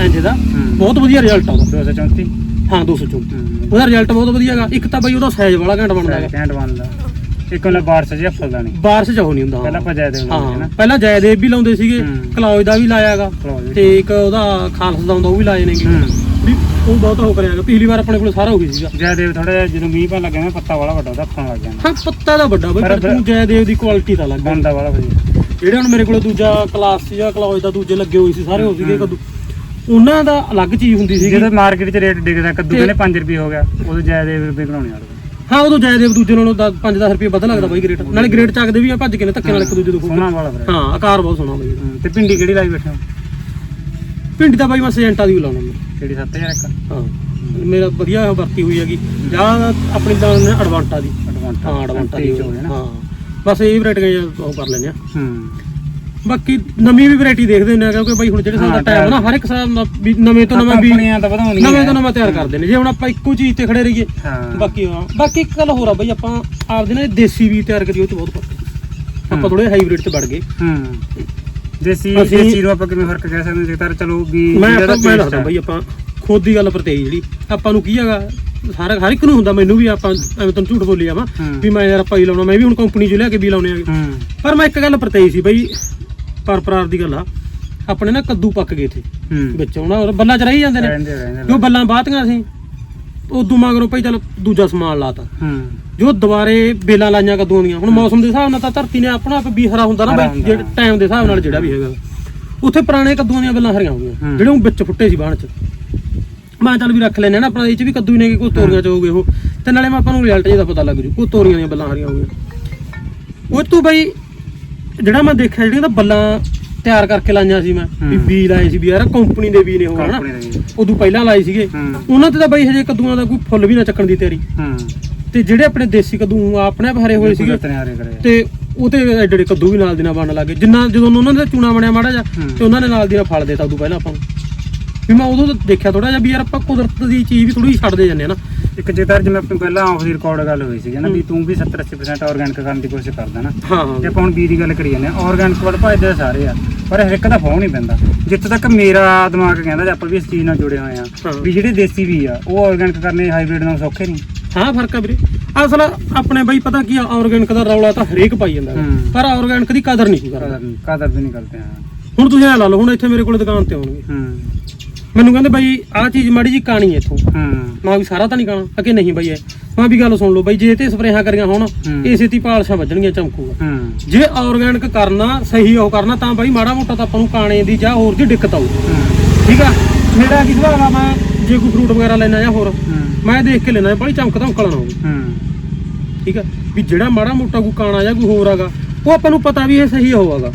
ਐਂਜੇ। ਦਾ। ਹੂੰ। ਬਹੁਤ ਵਧੀਆ ਰਿਜ਼ਲਟ ਆਉਂਦਾ 234 ਹਾਂ 234 ਹੂੰ। ਉਹਦਾ ਰਿਜ਼ਲਟ ਬਹੁਤ ਵਧੀਆ ਹੈਗਾ। ਇੱਕ ਤਾਂ ਬਾਈ ਉਹਦਾ ਸਾਈਜ਼ ਵਾਲਾ ਘੰਟਾ ਬਣਦਾ ਹੈਗਾ। ਕੈਂਟ ਬਣਦਾ। ਇੱਕ ਉਹਨਾਂ ਬਾਰਸ ਜਿਹਾ ਫਲਦਾ ਨਹੀਂ ਬਾਰਿਸ਼ ਚ ਨਹੀਂ ਹੁੰਦਾ ਹਾਂ। ਪਹਿਲਾਂ ਪਜਾਇ ਦੇ ਹੁੰਦੇ ਹਾਂ ਨਾ। ਪਹਿਲਾਂ ਜੈਦੇਵ ਵੀ ਲਾਉਂਦੇ ਸੀਗੇ ਹੂੰ। ਕਲੌਜ ਦਾ ਵੀ ਲਾਇਆਗਾ ਜੀ। ਤੇ ਇੱਕ ਉਹਦਾ ਖਾਲਸ ਦਾ ਹੁੰਦਾ ਉਹ ਵੀ ਲਾਏ ਨੇਗੇ ਹੂੰ। ਵੀ ਉਹ ਬਹੁਤ ਹੋ ਕਰਿਆਗਾ ਪਿਛਲੀ ਵਾਰ ਆਪਣੇ ਕੋਲ ਸਾਰਾ ਉਹੀ ਸੀਗਾ। ਜੈਦੇਵ ਥੋੜਾ ਜਿਹਾ ਜਦੋਂ ਮੀਂਹ ਪੈਣ ਲੱਗਿਆ ਨਾ ਪੱਤਾ ਵਾਲਾ ਵੱਡਾ ਉਹਦਾ ਫਣ ਲੱਗ ਜਾਂਦਾ ਹਾਂ ਪੱਤਾ ਦਾ ਵੱਡਾ ਬਈ ਪਰ ਪਰ ਜੈਦੇਵ ਦੀ ਕੁਆਲਿਟੀ ਦਾ ਲੱਗਾ ਵਾਲਾ ਵਧੀਆ। ਜਿਹੜੇ ਹੁਣ ਮੇਰੇ ਕੋਲ ਦੂਜਾ ਕਲਾਸ ਸੀ ਜਾਂ ਕਲੌਜ ਦਾ ਦੂਜੇ ਲੱਗੇ ਹੋਏ ਸੀ ਸਾਰੇ ਹੋ। ਸੀਗੇ ਕਦੂ ਉਹਨਾਂ ਦਾ ਅਲੱਗ ਚੀਜ਼ ਹੁੰਦੀ ਸੀਗੀ। ਜਦੋਂ ਮਾਰਕੀਟ 'ਚ ਰੇਟ ਡਿੱਗਦਾ ਕੱਦੂ ਕਹਿੰਦੇ 5 ਰੁਪਏ ਹੋ ਗਿਆ ਉਦੋਂ ਜੈਦੇਵ ਰੁਪਏ ਬਣਾਉਣੇ ਵਾਲੇ ਹਾਂ ਉਦੋਂ ਜੈਦੇਵ ਦੂਜੇ ਨਾਲੋਂ 5-10 ਰੁਪਏ ਵੱਧ ਲੱਗਦਾ ਬਾਈ ਗ੍ਰੇਟ। ਨਾਲੇ ਗ੍ਰੇਟ ਚੱਕਦੇ ਵੀ ਆ ਭੱਜ ਕੇ ਨੇ ਧੱਕੇ ਨਾਲ ਇੱਕ ਦੂਜੇ ਤੋਂ ਸੋਹਣਾ ਵਾਲਾ ਫਿਰ ਹਾਂ ਆਕਾਰ ਬਹੁਤ ਸੋਹਣਾ ਬਾਈ। ਤੇ ਪਿੰਡੀ ਕਿਹੜੀ ਲਾਈ ਬੈਠੇ ਹੋ? ਪਿੰਡ ਦਾ ਬਾਈ ਮੈਂ ਸਜੈਂਟਾ ਦੀ ਲਾਉਣਾ ਮੈਂ। ਕਿਹੜੀ 7000 ਇੱਕ? ਹਾਂ ਮੇਰਾ ਵਧੀਆ ਉਹ ਵਰਤੀ ਹੋਈ ਹੈਗੀ। ਜਾਂ ਆਪਣੀ ਤਾਂ ਐਡਵਾਂਟਾ ਦੀ। ਐਡਵਾਂਟਾ ਹਾਂ ਐਡਵਾਂਟਾ ਦੀ ਹੋ ਨਾ। ਹਾਂ। ਬਸ ਇਹ ਵੈਰਾਈਟੀਆਂ ਉਹ ਕਰ ਲੈਂਦੇ ਆ। ਹੂੰ। ਬਾਕੀ ਨਵੀਂ ਵੀ ਵੈਰਾਈਟੀ ਦੇਖਦੇ ਨੇ ਕਿਉਂਕਿ ਬਾਈ ਹੁਣ ਜਿਹੜੇ ਸਾਲ ਦਾ ਟਾਈਮ ਨਾ ਹਰ ਇੱਕ ਸਾਲ ਵੀ ਨਵੇਂ ਤੋਂ ਨਵਾਂ ਵੀ ਕੰਪਨੀਆਂ ਤਾਂ ਵਧਾਉਣੀਆਂ ਨਵੇਂ ਤੋਂ ਨਵਾਂ ਤਿਆਰ ਕਰਦੇ ਨੇ। ਜੇ ਹੁਣ ਆਪਾਂ ਇੱਕੋ ਚੀਜ਼ ਤੇ ਖੜੇ ਰਹੀਏ ਹਾਂ। ਬਾਕੀ ਹਾਂ। ਬਾਕੀ ਇੱਕ ਗੱਲ ਹੋਰ ਆ ਬਾਈ ਆਪਾਂ ਆਪਦੇ ਨਾਲ ਦੇਸੀ ਵੀ ਤਿਆਰ ਕਰੀਏ ਉਹ ਚ ਬਹੁਤ ਫ਼ਰਕ। ਆਪਾਂ ਥੋੜੇ ਹਾਈਬ੍ਰਿਡ ਤੇ ਵੜ ਗਏ। ਹੂੰ। ਦੇਸੀ ਅਸੀਂ- ਦੇਸੀ ਨੂੰ ਆਪਾਂ ਕਿਵੇਂ ਫ਼ਰਕ ਕਹਿ ਸਕਦੇ ਹਾਂ? ਜੇਕਰ ਚਲੋ ਵੀ ਮੈਂ ਜਿਹੜਾ ਆਪਾਂ ਮੈਂ taste ਦੱਸਦਾ ਆ। ਬਾਈ ਆਪਾਂ ਖੁਦ ਦੀ ਗੱਲ ਪ੍ਰਤੇਜ ਜਿਹੜੀ ਆਪਾਂ ਨੂੰ ਕੀ ਹੈਗਾ ਸਾਰਾ ਹਰ ਇੱਕ ਨੂੰ ਹੁੰਦਾ ਮੈਨੂੰ ਵੀ ਆਪਾਂ ਐਵੇਂ ਤੈਨੂੰ ਝੂਠ ਬੋਲੀ ਜਾਵਾਂ ਹੂੰ। ਵੀ ਮੈਂ ਯਾਰ ਆਪਾਂ ਹੀ ਲਾਉਣਾ ਮੈਂ ਵੀ ਹੁਣ ਕੰਪਨੀ ਚ ਲਿਆ ਕੇ ਵੀ ਲਾਉਣੇ ਆ। ਹੂੰ। ਪਰ ਮੈਂ ਇੱਕ ਗੱਲ ਪ੍ਰਤੇਜ ਸੀ ਬਾਈ ਪਰਪਰਾਰ ਦੀ ਗੱਲ ਆ ਆਪਣੇ ਨਾ ਕੱਦੂ ਪੱਕ ਗਏ ਹੂੰ। ਵਿੱਚ ਉਹਨਾਂ ਔਰ ਬੱਲਾਂ ਚ ਰਹੀ ਜਾਂਦੇ ਨੇ। ਰਹਿੰਦੇ ਰਹਿੰਦੇ ਜੋ ਬੱਲਾਂ ਬਾਤੀਆਂ ਸੀ ਉਦੋਂ ਮਗਰੋਂ ਭਾਈ ਚੱਲ ਦੂਜਾ ਸਮਾਨ ਲਾਤਾ। ਹੂੰ। ਜੋ ਦੁਬਾਰੇ ਬੇਲਾਂ ਲਾਈਆਂ ਕੱਦੂਆਂ ਦੀਆਂ ਹੁਣ ਮੌਸਮ ਦੇ ਹਿਸਾਬ ਨਾਲ ਤਾਂ ਧਰਤੀ ਨੇ ਆਪਣਾ ਆਪ ਵੀ ਹਰਾ ਹੁੰਦਾ ਨਾ ਹਰਾ ਬਾਈ ਹੁੰਦਾ। ਜਿਹੜੇ ਟਾਈਮ ਦੇ ਹਿਸਾਬ ਨਾਲ ਜਿਹੜਾ ਵੀ ਹੈਗਾ। ਉੱਥੇ ਪੁਰਾਣੇ ਕੱਦੂਆਂ ਦੀਆਂ ਬੇਲਾਂ ਹਰੀਆਂ ਹੋ ਗਈਆਂ ਹੂੰ। ਜਿਹੜੇ ਉਹ ਵਿੱਚ ਫੁੱਟੇ ਸੀ ਬਾਣ ਚ। ਮੈਂ ਚੱਲ ਵੀ ਰੱਖ ਲੈਨੇ ਨਾ ਆਪਣਾ ਇਹ ਚ ਵੀ ਕੱਦੂ ਹੀ ਨੇ ਕਿ ਕੋਈ ਤੋਰੀਆਂ ਚ ਹੋਗੇ ਉਹ। ਤੇ ਨਾਲੇ ਮੈਂ ਆਪਾਂ ਨੂੰ ਰਿਜ਼ਲਟ ਜਿਹਦਾ ਪਤਾ ਲੱਗ ਜੂ ਕੋਈ ਤੋਰੀਆਂ ਦੀਆਂ ਬੱਲਾਂ ਹਰੀਆਂ ਹੋ ਗਈਆਂ ਉਹ ਤੋਂ ਬਾਈ ਜਿਹੜਾ ਮੈਂ ਦੇਖਿਆ ਜਿਹੜੀਆਂ ਤਾਂ ਬੱਲਾਂ ਤਿਆਰ ਕਰਕੇ ਲਾਈਆਂ ਸੀ ਮੈਂ ਵੀ। ਬੀ ਲਾਏ ਸੀ ਵੀ ਯਾਰ ਕੰਪਨੀ ਦੇ ਬੀ ਨੇ ਉਹ ਹਨਾ? ਕੰਪਨੀ ਦੇ ਵੀ। ਉਦੋਂ ਪਹਿਲਾਂ ਲਾਏ ਸੀਗੇ। ਉਹਨਾਂ ਤੇ ਤਾਂ ਬਾਈ ਹਜੇ ਕੱਦੂਆਂ ਦਾ ਕੋਈ ਫੁੱਲ ਵੀ ਨਾ ਚੱਕਣ ਦੀ ਤਿਆਰੀ। ਹੂੰ। ਤੇ ਜਿਹੜੇ ਆਪਣੇ ਦੇਸੀ ਕੱਦੂ ਆਪਣੇ ਆਪ ਹਰੇ ਹੋਏ ਸੀਗੇ ਤੇ ਉਹ ਤੇ ਐਡੇ ਕੱਦੂ ਵੀ ਨਾਲ ਦੀ ਨਾਲ ਬਣਨ ਲੱਗੇ ਜਿੰਨਾ ਜਦੋਂ ਉਹਨਾਂ ਦਾ ਚੂਣਾ ਬਣਿਆ ਮਾੜਾ ਹੂੰ। ਤੇ ਉਹਨਾਂ ਨੇ ਨਾਲ ਦੀ ਨਾਲ ਫਲ ਦੇਤਾ ਉਦੋਂ ਪਹਿਲਾਂ ਆਪਾਂ ਨੂੰ। ਵੀ ਮੈਂ ਉਦੋਂ ਦੇਖਿਆ ਥੋੜਾ ਜਿਹਾ ਵੀ ਯਾਰ ਆਪਾਂ ਕੁਦਰਤ ਦੀ ਚੀਜ਼ ਵੀ ਥੋੜੀ ਛੱਡਦੇ ਜਾਂਦੇ ਆ ਨਾ। ਇੱਕ ਜੇਕਰ ਜਿਵੇਂ ਆਪਣੀ ਪਹਿਲਾਂ ਆਫ ਦੀ ਰਿਕਾਰਡ ਗੱਲ ਹੋਈ ਸੀ ਨਾ ਵੀ ਤੂੰ ਵੀ 70 80% ਆਰਗੈਨਿਕ ਕਰਨ ਦੀ ਕੋਸ਼ਿਸ਼ ਕਰਦਾ ਨਾ। ਹਾਂ ਜੇ ਹਾਂ ਆਪਾਂ ਹੁਣ ਬੀ ਦੀ ਗੱਲ ਕਰੀ ਜਾਂਦੇ ਆ ਆਰਗੈਨਿਕ ਵੱਲ ਭਜਦੇ ਸਾਰੇ ਆ ਪਰ ਹਰ ਇੱਕ ਦਾ ਫੋਨ ਨਹੀਂ ਪੈਂਦਾ। ਜਿੱਥੇ ਤੱਕ ਮੇਰਾ ਦਿਮਾਗ ਕਹਿੰਦਾ ਜੇ ਆਪਾਂ ਵੀ ਇਸ ਚੀਜ਼ ਨਾਲ ਜੁੜੇ ਹੋਏ ਆ ਹਾਂ। ਵੀ ਜਿਹੜੇ ਦੇਸੀ ਵੀ ਆ ਉਹ ਆਰਗੈਨਿਕ ਕਰਨੇ ਹਾਈਬ੍ਰਿਡ ਨਾਲ ਸੌਖੇ ਨਹੀਂ। ਹਾਂ ਫ਼ਰਕ ਆ ਵੀਰੇ। ਅਸਲ ਆਪਣੇ ਬਈ ਪਤਾ ਕੀ ਆ ਆਰਗੈਨਿਕ ਦਾ ਰੌਲਾ ਤਾਂ ਹਰੇਕ ਪਾਈ ਜਾਂਦਾ ਗਾ। ਹੂੰ। ਪਰ ਆਰਗੈਨਿਕ ਦੀ ਕਦਰ ਨਹੀਂ ਕਰਦਾ। ਕਦਰ ਕਦਰ ਵੀ ਨਹੀਂ ਕਰਦੇ ਆ ਹੁਣ ਤੁਸੀਂ ਐ ਲਾ ਲਓ ਹੁਣ ਇੱਥੇ ਮੇਰੇ ਕੋਲ ਦੁਕਾਨ ਤੇ ਆਉਣਗੇ। ਹੂੰ। ਮੈਨੂੰ ਕਹਿੰਦੇ ਬਾਈ ਆਹ ਚੀਜ਼ ਮਾੜੀ ਜੀ ਕਾਣੀ ਇੱਥੋਂ। ਹੂੰ। ਮੈਂ ਵੀ ਸਾਰਾ ਤਾਂ ਨਹੀਂ ਕਾਣਾ ਅਕੇ ਨਹੀਂ ਬਾਈ ਇਹ। ਮੈਂ ਵੀ ਗੱਲ ਸੁਣ ਲਓ ਬਾਈ ਜੇ ਤੇ ਸਪਰੇਹਾਂ ਕਰੀਆਂ ਹੋਣ ਹੂੰ। ਇਸੇ ਤੀ ਪਾਲਸ਼ਾਂ ਵੱਜਣਗੀਆਂ ਚਮਕੂਗਾ ਹੂੰ। ਜੇ ਆਰਗੈਨਿਕ ਕਰਨਾ ਸਹੀ ਉਹ ਕਰਨਾ ਤਾਂ ਬਾਈ ਮਾੜਾ ਮੋਟਾ ਤਾਂ ਆਪਾਂ ਨੂੰ ਕਾਣੇ ਦੀ ਜਾਂ ਹੋਰ ਦੀ ਦਿੱਕਤ ਆਊ। ਠੀਕ ਆ? ਮੇਰਾ ਕੀ ਸੁਭਾਅ ਆ ਮੈਂ ਜੇ ਕੋਈ ਫਰੂਟ ਵਗੈਰਾ ਲੈਣਾ ਜਾਂ ਹੋਰ ਮੈਂ ਦੇਖ ਕੇ ਲੈਣਾ ਬੜੀ ਚਮਕ ਧਮਕਲ ਨਾ ਹੋਵੇ। ਹੂੰ। ਠੀਕ ਆ? ਵੀ ਜਿਹੜਾ ਮਾੜਾ ਮੋਟਾ ਕੋਈ ਕਾਣਾ ਜਾਂ ਕੋਈ ਹੋਰ ਹੈਗਾ ਉਹ ਆਪਾਂ ਨੂੰ ਪਤਾ ਵੀ ਇਹ ਸਹੀ ਹੋਵਾਗਾ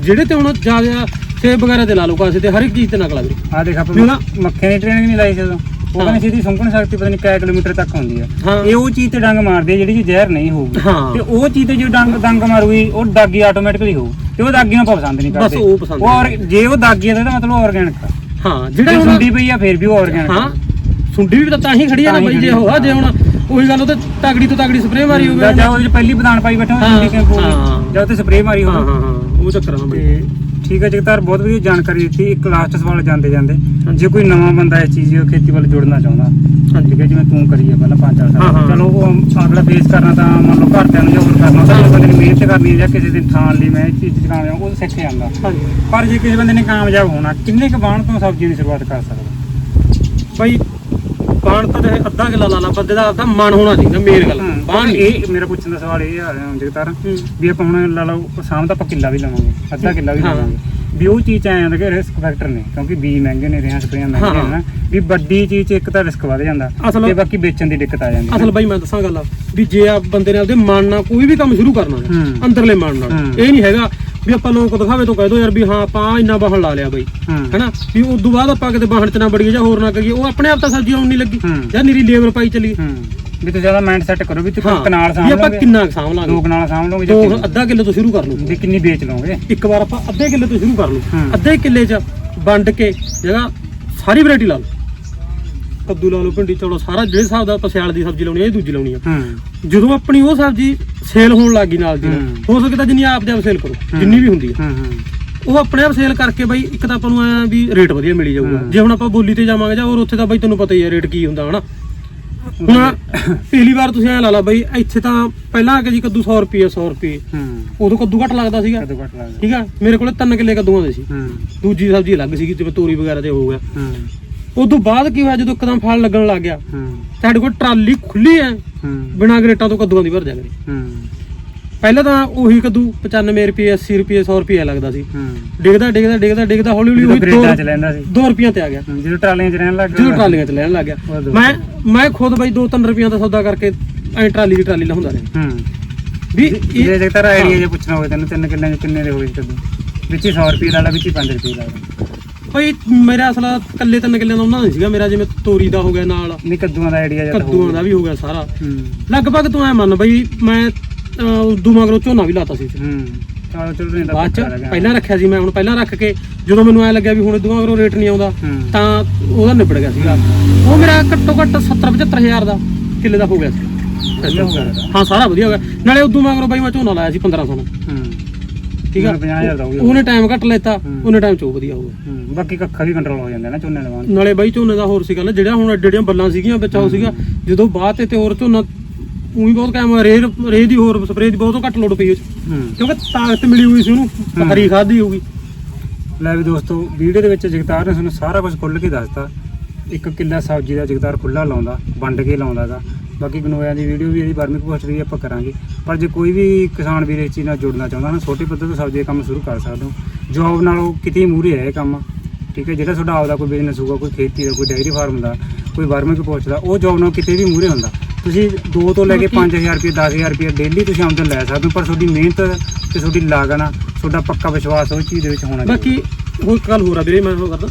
ਜਿਹੜੇ ਤੇ ਹੁਣ ਜ਼ਿਆਦਾ ਸੇਬ ਵਗੈਰਾ ਤੇ ਲਾ ਲਓ ਕਾਸੇ ਤੇ ਹਰ ਇੱਕ ਚੀਜ਼ ਤੇ ਨਕਲ ਆ ਵੀਰੇ। ਆ ਦੇਖ ਆਪਾਂ ਮੱਖੇ ਦੀ ਟ੍ਰੇਨਿੰਗ ਨਹੀਂ ਲਾਈ ਜਦੋਂ। ਉਹ ਹਾਂ। ਕਹਿੰਦੇ ਜਿਹਦੀ ਸੁੰਘਣ ਸ਼ਕਤੀ ਪਤਾ ਨਹੀਂ ਕਿੰਨੇ ਕਿਲੋਮੀਟਰ ਤੱਕ ਹੁੰਦੀ ਆ। ਹਾਂ। ਇਹ ਉਹ ਚੀਜ਼ ਤੇ ਡੰਗ ਮਾਰਦੀ ਜਿਹੜੀ ਚ ਜ਼ਹਿਰ ਨਹੀਂ ਹੋਊਗੀ। ਹਾਂ। ਤੇ ਉਹ ਚੀਜ਼ ਤੇ ਜੇ ਡੰਗ ਡੰਗ ਮਾਰੂਗੀ ਉਹ ਦਾਗੀ ਆਟੋਮੈਟਿਕਲੀ ਹੋਊ। ਤੇ ਉਹ ਦਾਗੀ ਨੂੰ ਆਪਾਂ ਪਸੰਦ ਨਹੀਂ ਬਸ ਕਰਦੇ। ਉਹ ਪਸੰਦ ਉਹ ਔਰ- ਜੇ ਉਹ ਦਾਗੀ ਆ ਤਾਂ ਇਹਦਾ ਮਤਲਬ ਆਰਗੈਨਿਕ ਆ। ਹਾਂ ਜਿਹੜਾ ਜੇ ਹੁਣ ਸੁੰਡੀ ਪਈ ਆ ਫਿਰ ਵੀ ਉਹ ਆਰਗੈਨਿਕ ਹਾਂ। ਸੁੰਡੀ ਵੀ ਤਾਂ ਤਾਂ ਹੀ ਖੜੀ ਆ ਨਾ ਤਾਂ ਹੀ ਬਾਈ ਜੇ ਉਹ ਆ। ਜੇ ਹੁਣ ਉਹੀ ਗੱਲ ਉਹ ਤੇ ਤਗੜੀ ਤੋਂ ਤਗੜੀ ਸਪਰੇਅ ਮਾਰੀ ਹੋਵੇ। ਜਾਂ ਉਹਦੇ ਚ ਪਹਿਲੀ ਬਦਾਨ ਪਾਈ ਬੈਠਾ ਹਾਂ, ਸੁੰਡੀ ਕਿਉਂ ਹਾਂ। ਪਊਗੀ ਜਾਂ ਉੱਤੇ ਸਪਰੇਅ ਮਾਰੀ ਹਾਂ ਹੋਵੇ। ਹਾਂ ਹਾਂ ਉਹ ਚੱਕਰ ਆ ਬਾਈ। ਤੇ ਠੀਕ ਹੈ ਜਗਤਾਰ ਬਹੁਤ ਵਧੀਆ ਜਾਣਕਾਰੀ ਦਿੱਤੀ। ਇੱਕ ਲਾਸਟ ਸਵਾਲ ਜਾਂਦੇ ਜਾਂਦੇ। ਜੇ ਕੋਈ ਨਵਾਂ ਬੰਦਾ ਇਸ ਚੀਜ਼ ਨੂੰ ਖੇਤੀ ਵੱਲ ਜੁੜਨਾ ਚਾਹੁੰਦਾ ਠੀਕ ਹੈ ਜਿਵੇਂ ਤੂੰ ਕਰੀ ਹੈ ਪਹਿਲਾਂ ਪੰਜ ਚਾਰ ਹਾਂ, ਹਾਂ। ਸਾਲ ਚਲੋ ਉਹ ਅਗਲਾ ਫੇਸ ਕਰਨਾ ਤਾਂ ਮੰਨ ਲਓ ਘਰਦਿਆਂ ਨੂੰ ਜਾਂ ਹੋਰ ਕਰਨਾ ਤਾਂ ਬੰਦੇ ਨੇ ਮਿਹਨਤ ਕਰਨੀ ਹੈ ਜਾਂ ਕਿਸੇ ਦਿਨ ਥਾਂ ਲਈ ਮੈਂ ਇਸ ਚੀਜ਼ ਕਾਮਯਾਬ ਉਹ ਸਿੱਖ ਜਾਂਦਾ। ਹਾਂਜੀ। ਪਰ ਜੇ ਕਿਸੇ ਬੰਦੇ ਨੇ ਕਾਮਯਾਬ ਹੋਣਾ ਕਿੰਨੇ ਕੁ ਬਾਣ ਤੋਂ ਸਬਜ਼ੀ ਦੀ ਸ਼ੁਰੂਆਤ ਕਰ ਸਕਦਾ? ਬਾਈ ਬਾਣ ਤਾਂ ਚਾਹੇ ਅੱਧਾ ਕਿੱਲਾ ਲਾ ਲਾ ਬੰਦੇ ਦਾ ਆਪਦਾ ਮਨ ਹੋਣਾ ਚਾਹੀਦਾ ਮੇਰ ਗੱਲ ਬਾਣ ਇਹ ਮੇਰਾ ਪੁੱਛਣ ਦਾ ਸਵਾਲ ਇਹ ਆ ਜਗਤਾਰ ਹੂੰ। ਵੀ ਆਪਾਂ ਹੁਣ ਲਾ ਲਓ ਸ਼ਾਮ ਦਾ ਆਪਾਂ ਕਿੱਲਾ ਵੀ ਲਵਾਂਗੇ ਅੱਧਾ ਕਿੱਲਾ ਵੀ। ਲਵਾਂਗੇ ਵੀ ਉਹ ਚੀਜ਼ ਆਇਆ ਜਾਂਦਾ ਕਿ ਰਿਸਕ ਫੈਕਟਰ ਨੇ ਕਿਉਂਕਿ ਬੀਜ ਮਹਿੰਗੇ ਨੇ ਰਿਆਂ ਸਪਰੇਆਂ ਮਹਿੰਗੀਆਂ। ਨੇ ਨਾ ਵੀ ਵੱਡੀ ਚੀਜ਼ 'ਚ ਇੱਕ ਤਾਂ ਰਿਸਕ ਵਧ ਜਾਂਦਾ ਅਸਲ- ਤੇ ਬਾਕੀ ਵੇਚਣ ਦੀ ਦਿੱਕਤ ਆ ਜਾਂਦੀ ਅਸਲ ਬਾਈ ਮੈਂ ਦੱਸਾਂ ਗੱਲ ਵੀ ਜੇ ਆ ਬੰਦੇ ਨੇ ਆਪਦੇ ਮਨ ਨਾਲ ਕੋਈ ਵੀ ਕੰਮ ਸ਼ੁਰੂ ਕਰਨਾ। ਅੰਦਰਲੇ ਮਨ ਨਾਲ। ਇਹ ਨਹੀਂ ਹੈਗਾ ਵੀ ਆਪਾਂ ਲੋਕ ਦਿਖਾਵੇ ਤੋਂ ਕਹਿ ਦੋ ਯਾਰ ਵੀ ਹਾਂ ਆਪਾਂ ਇੰਨਾ ਬਾਹਣ ਲਾ ਲਿਆ ਬਾਈ। ਹਾਂ। ਹੈਨਾ? ਵੀ ਉਸ ਤੋਂ ਬਾਅਦ ਆਪਾਂ ਕਿਤੇ ਬਾਹਣ ਚ ਨਾ ਬੜੀਏ ਜਾਂ ਹੋਰ ਨਾ ਕਰੀਏ ਉਹ ਆਪਣੇ ਆਪ ਤਾਂ ਸਬਜ਼ੀ ਆਉਣ ਨਹੀਂ ਲੱਗੀ। ਜਾਂ ਨਿਰੀ ਲੇਬਰ ਪਾਈ ਚੱਲੀ। ਵੀ ਤੁਸੀਂ ਜ਼ਿਆਦਾ ਮਾਈਂਡ ਸੈੱਟ ਕਰੋ ਵੀ ਹਾਂ। ਕਨਾਲ ਵੀ ਸਾਂਭ ਆਪਾਂ ਲਓਗੇ ਕਿੰਨਾ ਕੁ ਸਾਂਭ ਲਾਂਗੇ। ਦੋ ਕਨਾਲ ਸਾਂਭ ਲਓਗੇ ਤੋਂ ਜਾਂ ਅੱਧਾ ਕਿੱਲੇ ਤੋਂ ਸ਼ੁਰੂ ਕਰ ਲਓ। ਵੀ ਕਿੰਨੀ ਵੇਚ ਲਓਗੇ ਇੱਕ ਵਾਰ ਆਪਾਂ ਅੱਧੇ ਕਿੱਲੇ ਤੋਂ ਸ਼ੁਰੂ ਕਰ ਲਓ। ਅੱਧੇ ਕਿੱਲੇ 'ਚ ਵੰਡ ਕੇ ਜਗ੍ਹਾ ਸਾਰੀ ਵੈਰਾਈਟੀ ਲਾ ਲਓ। ਕੱਦੂ ਲਾ ਲਓ ਭਿੰਡੀ ਚੌੜਾ ਸਾਰਾ ਜਿਹੜੇ ਹਿਸਾਬ ਦਾ ਆਪਾਂ ਸਿਆਲ ਦੀ ਸਬਜ਼ੀ ਲਾਉਣੀ ਹੈ ਇਹ ਦੂਜੀ ਲਾਉਣੀ ਆ। ਹੂੰ। ਜਦੋਂ ਆਪਣੀ ਉਹ ਸਬਜ਼ੀ ਸੇਲ ਹੋਣ ਲੱਗੀ ਨਾਲ ਦੀ ਨਾਲ ਹੂੰ। ਹੋ ਸਕੇ ਤਾਂ ਜਿੰਨੀ ਆਪ ਦੇ ਆਪ ਸੇਲ ਕਰੋ। ਜਿੰਨੀ ਵੀ ਹੁੰਦੀ ਹੂੰ ਹੂੰ। ਉਹ ਆਪਣੇ ਆਪ ਸੇਲ ਕਰਕੇ ਬਾਈ ਇੱਕ ਤਾਂ ਆਪਾਂ ਨੂੰ ਐ ਵੀ ਰੇਟ ਵਧੀਆ ਮਿਲੀ ਜਾਊਗਾ। ਜੇ ਹੁਣ ਆਪਾਂ ਬੋਲੀ ਤੇ ਜਾਵਾਂਗੇ ਜਾਂ ਹੋਰ ਉੱਥੇ ਤਾਂ ਬਾਈ ਤੈਨੂੰ ਪਤਾ ਹੀ ਹੈ ਰੇਟ ਕੀ ਹੁੰਦਾ ਹਨਾ? ਹੁਣ ਪਿਛਲੀ ਵਾਰ ਤੁਸੀਂ ਐ ਲਾ ਲਾ ਬਾਈ ਇੱਥੇ ਤਾਂ ਪਹਿਲਾਂ ਆ ਕੇ ਜੀ ਕੱਦੂ 100 ਰੁਪਏ 100 ਰੁਪਏ। ਹੂੰ। ਉਦੋਂ ਕੱਦੂ ਘੱਟ ਲੱਗਦਾ ਸੀਗਾ। ਕਦੋਂ ਘੱਟ ਲੱਗਦਾ। ਠੀਕ ਆ? ਮੇਰੇ ਕੋਲੇ 3 ਕਿੱਲੇ ਕੱਦੂਆਂ ਦੇ ਸੀ। ਹੂੰ। ਦੂਜੀ ਸਬਜ਼ੀ ਅਲੱਗ ਸੀਗੀ ਜਿਵੇਂ ਤੋਰੀ ਵਗੈਰਾ ਤੇ ਹੋ ਗਿਆ। ਹੂੰ। ਉਦੋਂ ਬਾਅਦ ਕੀ ਹੋਇਆ ਜਦੋਂ ਇੱਕਦਮ ਫਲ ਲੱਗਣ ਲੱਗ ਗਿਆ? ਹੂੰ। ਸਾਡੇ ਕੋਲ ਟਰਾਲੀ ਖੁੱਲੀ ਐ ਹੂੰ। ਬਿਨਾਂ ਗਰੇਟਾਂ ਤੋਂ ਕੱਦੂਆਂ ਦੀ ਭਰ ਜਾ ਕਰੀ ਹੂੰ। ਪਹਿਲਾਂ ਤਾਂ ਉਹੀ ਕੱਦੂ 95 ਰੁਪਏ 80 ਰੁਪਏ 100 ਰੁਪਏ ਲੱਗਦਾ ਸੀ। ਹੂੰ। ਡਿੱਗਦਾ ਡਿੱਗਦਾ ਡਿੱਗਦਾ ਡਿੱਗਦਾ ਹੌਲੀ ਹੌਲੀ ਜਦੋਂ ਉਹੀ ਗ੍ਰੇਡਾਂ 'ਚ 2 ਲੈਂਦਾ ਸੀ। 2 ਰੁਪਈਆਂ ਤੇ ਆ ਗਿਆ। ਹੂੰ, ਜਦੋਂ ਟਰਾਲੀਆਂ 'ਚ ਰਹਿਣ ਲੱਗ ਗਿਆ। ਜਦੋਂ ਟਰਾਲੀਆਂ 'ਚ ਲੈਣ ਲੱਗ ਗਿਆ। ਦੋ। ਮੈਂ ਮੈਂ ਖੁਦ ਬਈ 2-3 ਰੁਪਈਆਂ ਦਾ ਸੌਦਾ ਕਰਕੇ ਐ ਟਰਾਲੀ ਦੀ ਟਰਾਲੀ ਲਾਉਂਦਾ ਰਿਹਾ। ਹੂੰ। ਵੀ ਇਹ ਜੇ ਤੇਰਾ ਆਈਡੀਆ ਜੇ ਪੁੱਛਣਾ ਹੋਵੇ ਤੈਨੂੰ ਤਿੰਨ ਕਿੱਲਿਆਂ 'ਚ ਕਿੰਨੇ ਦੇ ਹੋਵੇ ਕਦੋਂ? ਵਿੱਚ ਹੀ 100 ਰੁਪਏ ਲਾ ਲਾ ਵਿੱਚ ਹੀ 5 ਰੁਪਏ ਲਾ ਲਾ ਬਈ ਮੇਰਾ ਅਸਲਾ ਕੱਲੇ ਤਿੰਨ ਕਿੱਲਿਆਂ ਦਾ ਉਹਨਾਂ ਦਾ ਨਹੀਂ ਸੀਗਾ ਮੇਰਾ ਜਿਵੇਂ ਤੋਰੀ ਦਾ ਹੋ ਗਿਆ ਨਾਲ। ਨਹੀਂ ਕੱਦੂਆਂ ਦਾ ਆਈਡੀਆ ਜਦ ਕੱਦੂਆਂ ਦਾ ਵੀ ਹੋ ਗਿਆ ਸਾਰਾ। ਲਗਭਗ ਤੂੰ ਐ ਮੰਨ ਬਈ ਮੈਂ ਉਦੋਂ ਮਗਰੋਂ ਝੋਨਾ ਵੀ ਲਾਤਾ ਸੀ। ਹੂੰ। ਬਾਅਦ ਚ। ਪਹਿਲਾਂ ਰੱਖਿਆ ਸੀ ਮੈਂ ਹੁਣ ਪਹਿਲਾਂ ਰੱਖ ਕੇ ਜਦੋਂ ਮੈਨੂੰ ਐ ਲੱਗਿਆ ਵੀ ਹੁਣ ਇਦੋਂ ਮਗਰੋਂ ਰੇਟ ਨਹੀਂ ਆਉਂਦਾ ਤਾਂ ਉਹਦਾ ਨਿਬੜ ਗਿਆ ਸੀਗਾ। ਉਹ ਮੇਰਾ ਘੱਟੋ ਘੱਟ 70 75000 ਦਾ ਕਿੱਲੇ ਦਾ ਹੋ ਗਿਆ ਸੀ। ਹੋ ਸਾਰਾ ਵਧੀਆ ਹੋ ਗਿਆ। ਨਾਲੇ ਉਦੋਂ ਮਗਰੋਂ ਬਾਈ ਮੈਂ ਝੋਨਾ ਲਾਇਆ ਸੀ 1500 ਨੂੰ ਹੂੰ। ਠੀਕ ਆ? 50000 ਦਾ ਹੋ ਗਿਆ। ਉਹਨੇ ਟਾਈਮ ਘੱਟ ਲੈਤਾ। ਉਹਨੇ ਟਾਈਮ ਚੋ ਵਧੀਆ ਹੋ ਗਿਆ। ਹੂੰ ਬਾਕੀ ਕੱਖਾ ਵੀ ਕੰਟਰੋਲ ਹੋ ਜਾਂਦਾ ਨਾ ਝੋਨੇ ਲਵਾਉਣ। ਨਾਲੇ ਬਾਈ ਝੋਨੇ ਦਾ ਹੋਰ ਸੀ ਗੱਲ ਜਿਹੜਾ ਹੁਣ ਐਡੇ ਐਡੀਆਂ ਬੱਲਾਂ ਸੀਗੀਆਂ ਵਿੱਚ ਉਹ ਸੀਗਾ ਜਦੋਂ ਬਾਅਦ ਤੇ ਤੇ ਹੋਰ ਝੋਨਾ ਉਹੀ ਬਹੁਤ ਕਾਇਮ ਹੋਇਆ ਰੇ ਰੇ ਦੀ ਹੋਰ ਸਪਰੇਅ ਦੀ ਬਹੁਤ ਘੱਟ ਲੋਡ ਪਈ ਉਹ 'ਚ। ਹੂੰ। ਕਿਉਂਕਿ ਤਾਕਤ ਮਿਲੀ ਹੋਈ ਸੀ ਉਹਨੂੰ। ਹਰੀ ਖਾਦੀ ਹੋਊਗੀ। ਲੈ ਵੀ ਦੋਸਤੋ ਵੀਡੀਓ ਦੇ ਵਿੱਚ ਜਗਤਾਰ ਨੇ ਤੁਹਾਨੂੰ ਸਾਰਾ ਕੁਝ ਖੁੱਲ੍ਹ ਕੇ ਦੱਸਤਾ। ਇੱਕ ਕਿੱਲਾ ਸਬਜ਼ੀ ਦਾ ਜਗਤਾਰ ਖੁੱਲਾ ਲਾਉਂਦਾ ਵੰਡ ਕੇ ਲਾਉਂਦਾਗਾ ਬਾਕੀ ਗਨੋਇਆਂ ਦੀ ਵੀਡੀਓ ਵੀ ਇਹਦੀ ਵਰਮਿਕ ਪੋਸਟ ਵੀ ਆਪਾਂ ਕਰਾਂਗੇ। ਪਰ ਜੇ ਕੋਈ ਵੀ ਕਿਸਾਨ ਵੀਰ ਇਸ ਚੀਜ਼ ਨਾਲ ਜੁੜਨਾ ਚਾਹੁੰਦਾ ਨਾ ਛੋਟੇ ਪੱਧਰ ਤੋਂ ਸਬਜ਼ੀ ਦਾ ਕੰਮ ਸ਼ੁਰੂ ਕਰ ਸਕਦੇ ਹੋ। ਜੌਬ ਨਾਲੋਂ ਕਿਤੇ ਮੂਰੇ ਹੈ ਇਹ ਕੰਮ। ਠੀਕ ਹੈ ਜਿਹੜਾ ਤੁਹਾਡਾ ਆਪਦਾ ਕੋਈ ਬਿਜ਼ਨਸ ਹੋਊਗਾ ਕੋਈ ਖੇਤੀ ਦਾ ਕੋਈ ਡਾਇਰੀ ਫਾਰਮ ਦਾ ਕੋਈ ਵਰਮਿਕ ਪੋਸਟ ਦਾ ਉਹ ਜੌਬ ਨਾਲ ਕਿਤੇ ਵੀ ਮੂਰੇ ਹੁੰਦਾ। ਤੁਸੀਂ 2 ਤੋਂ ਲੈ ਕੇ ਬਾਕੀ- 5000 ਰੁਪਏ 10000 ਰੁਪਏ ਡੇਲੀ ਤੁਸੀਂ ਆਮਦਨ ਲੈ ਸਕਦੇ ਹੋ ਪਰ ਤੁਹਾਡੀ ਮਿਹਨਤ ਤੇ ਤੁਹਾਡੀ ਲਾਗਨ ਆ ਤੁਹਾਡਾ ਪੱਕਾ ਵਿਸ਼ਵਾਸ ਉਸ ਚੀਜ਼ ਦੇ ਵਿੱਚ ਹੋਣਾ ਬਾਕੀ ਵੀਰੇ ਮੈਂ ਉਹ ਕਰਦਾ।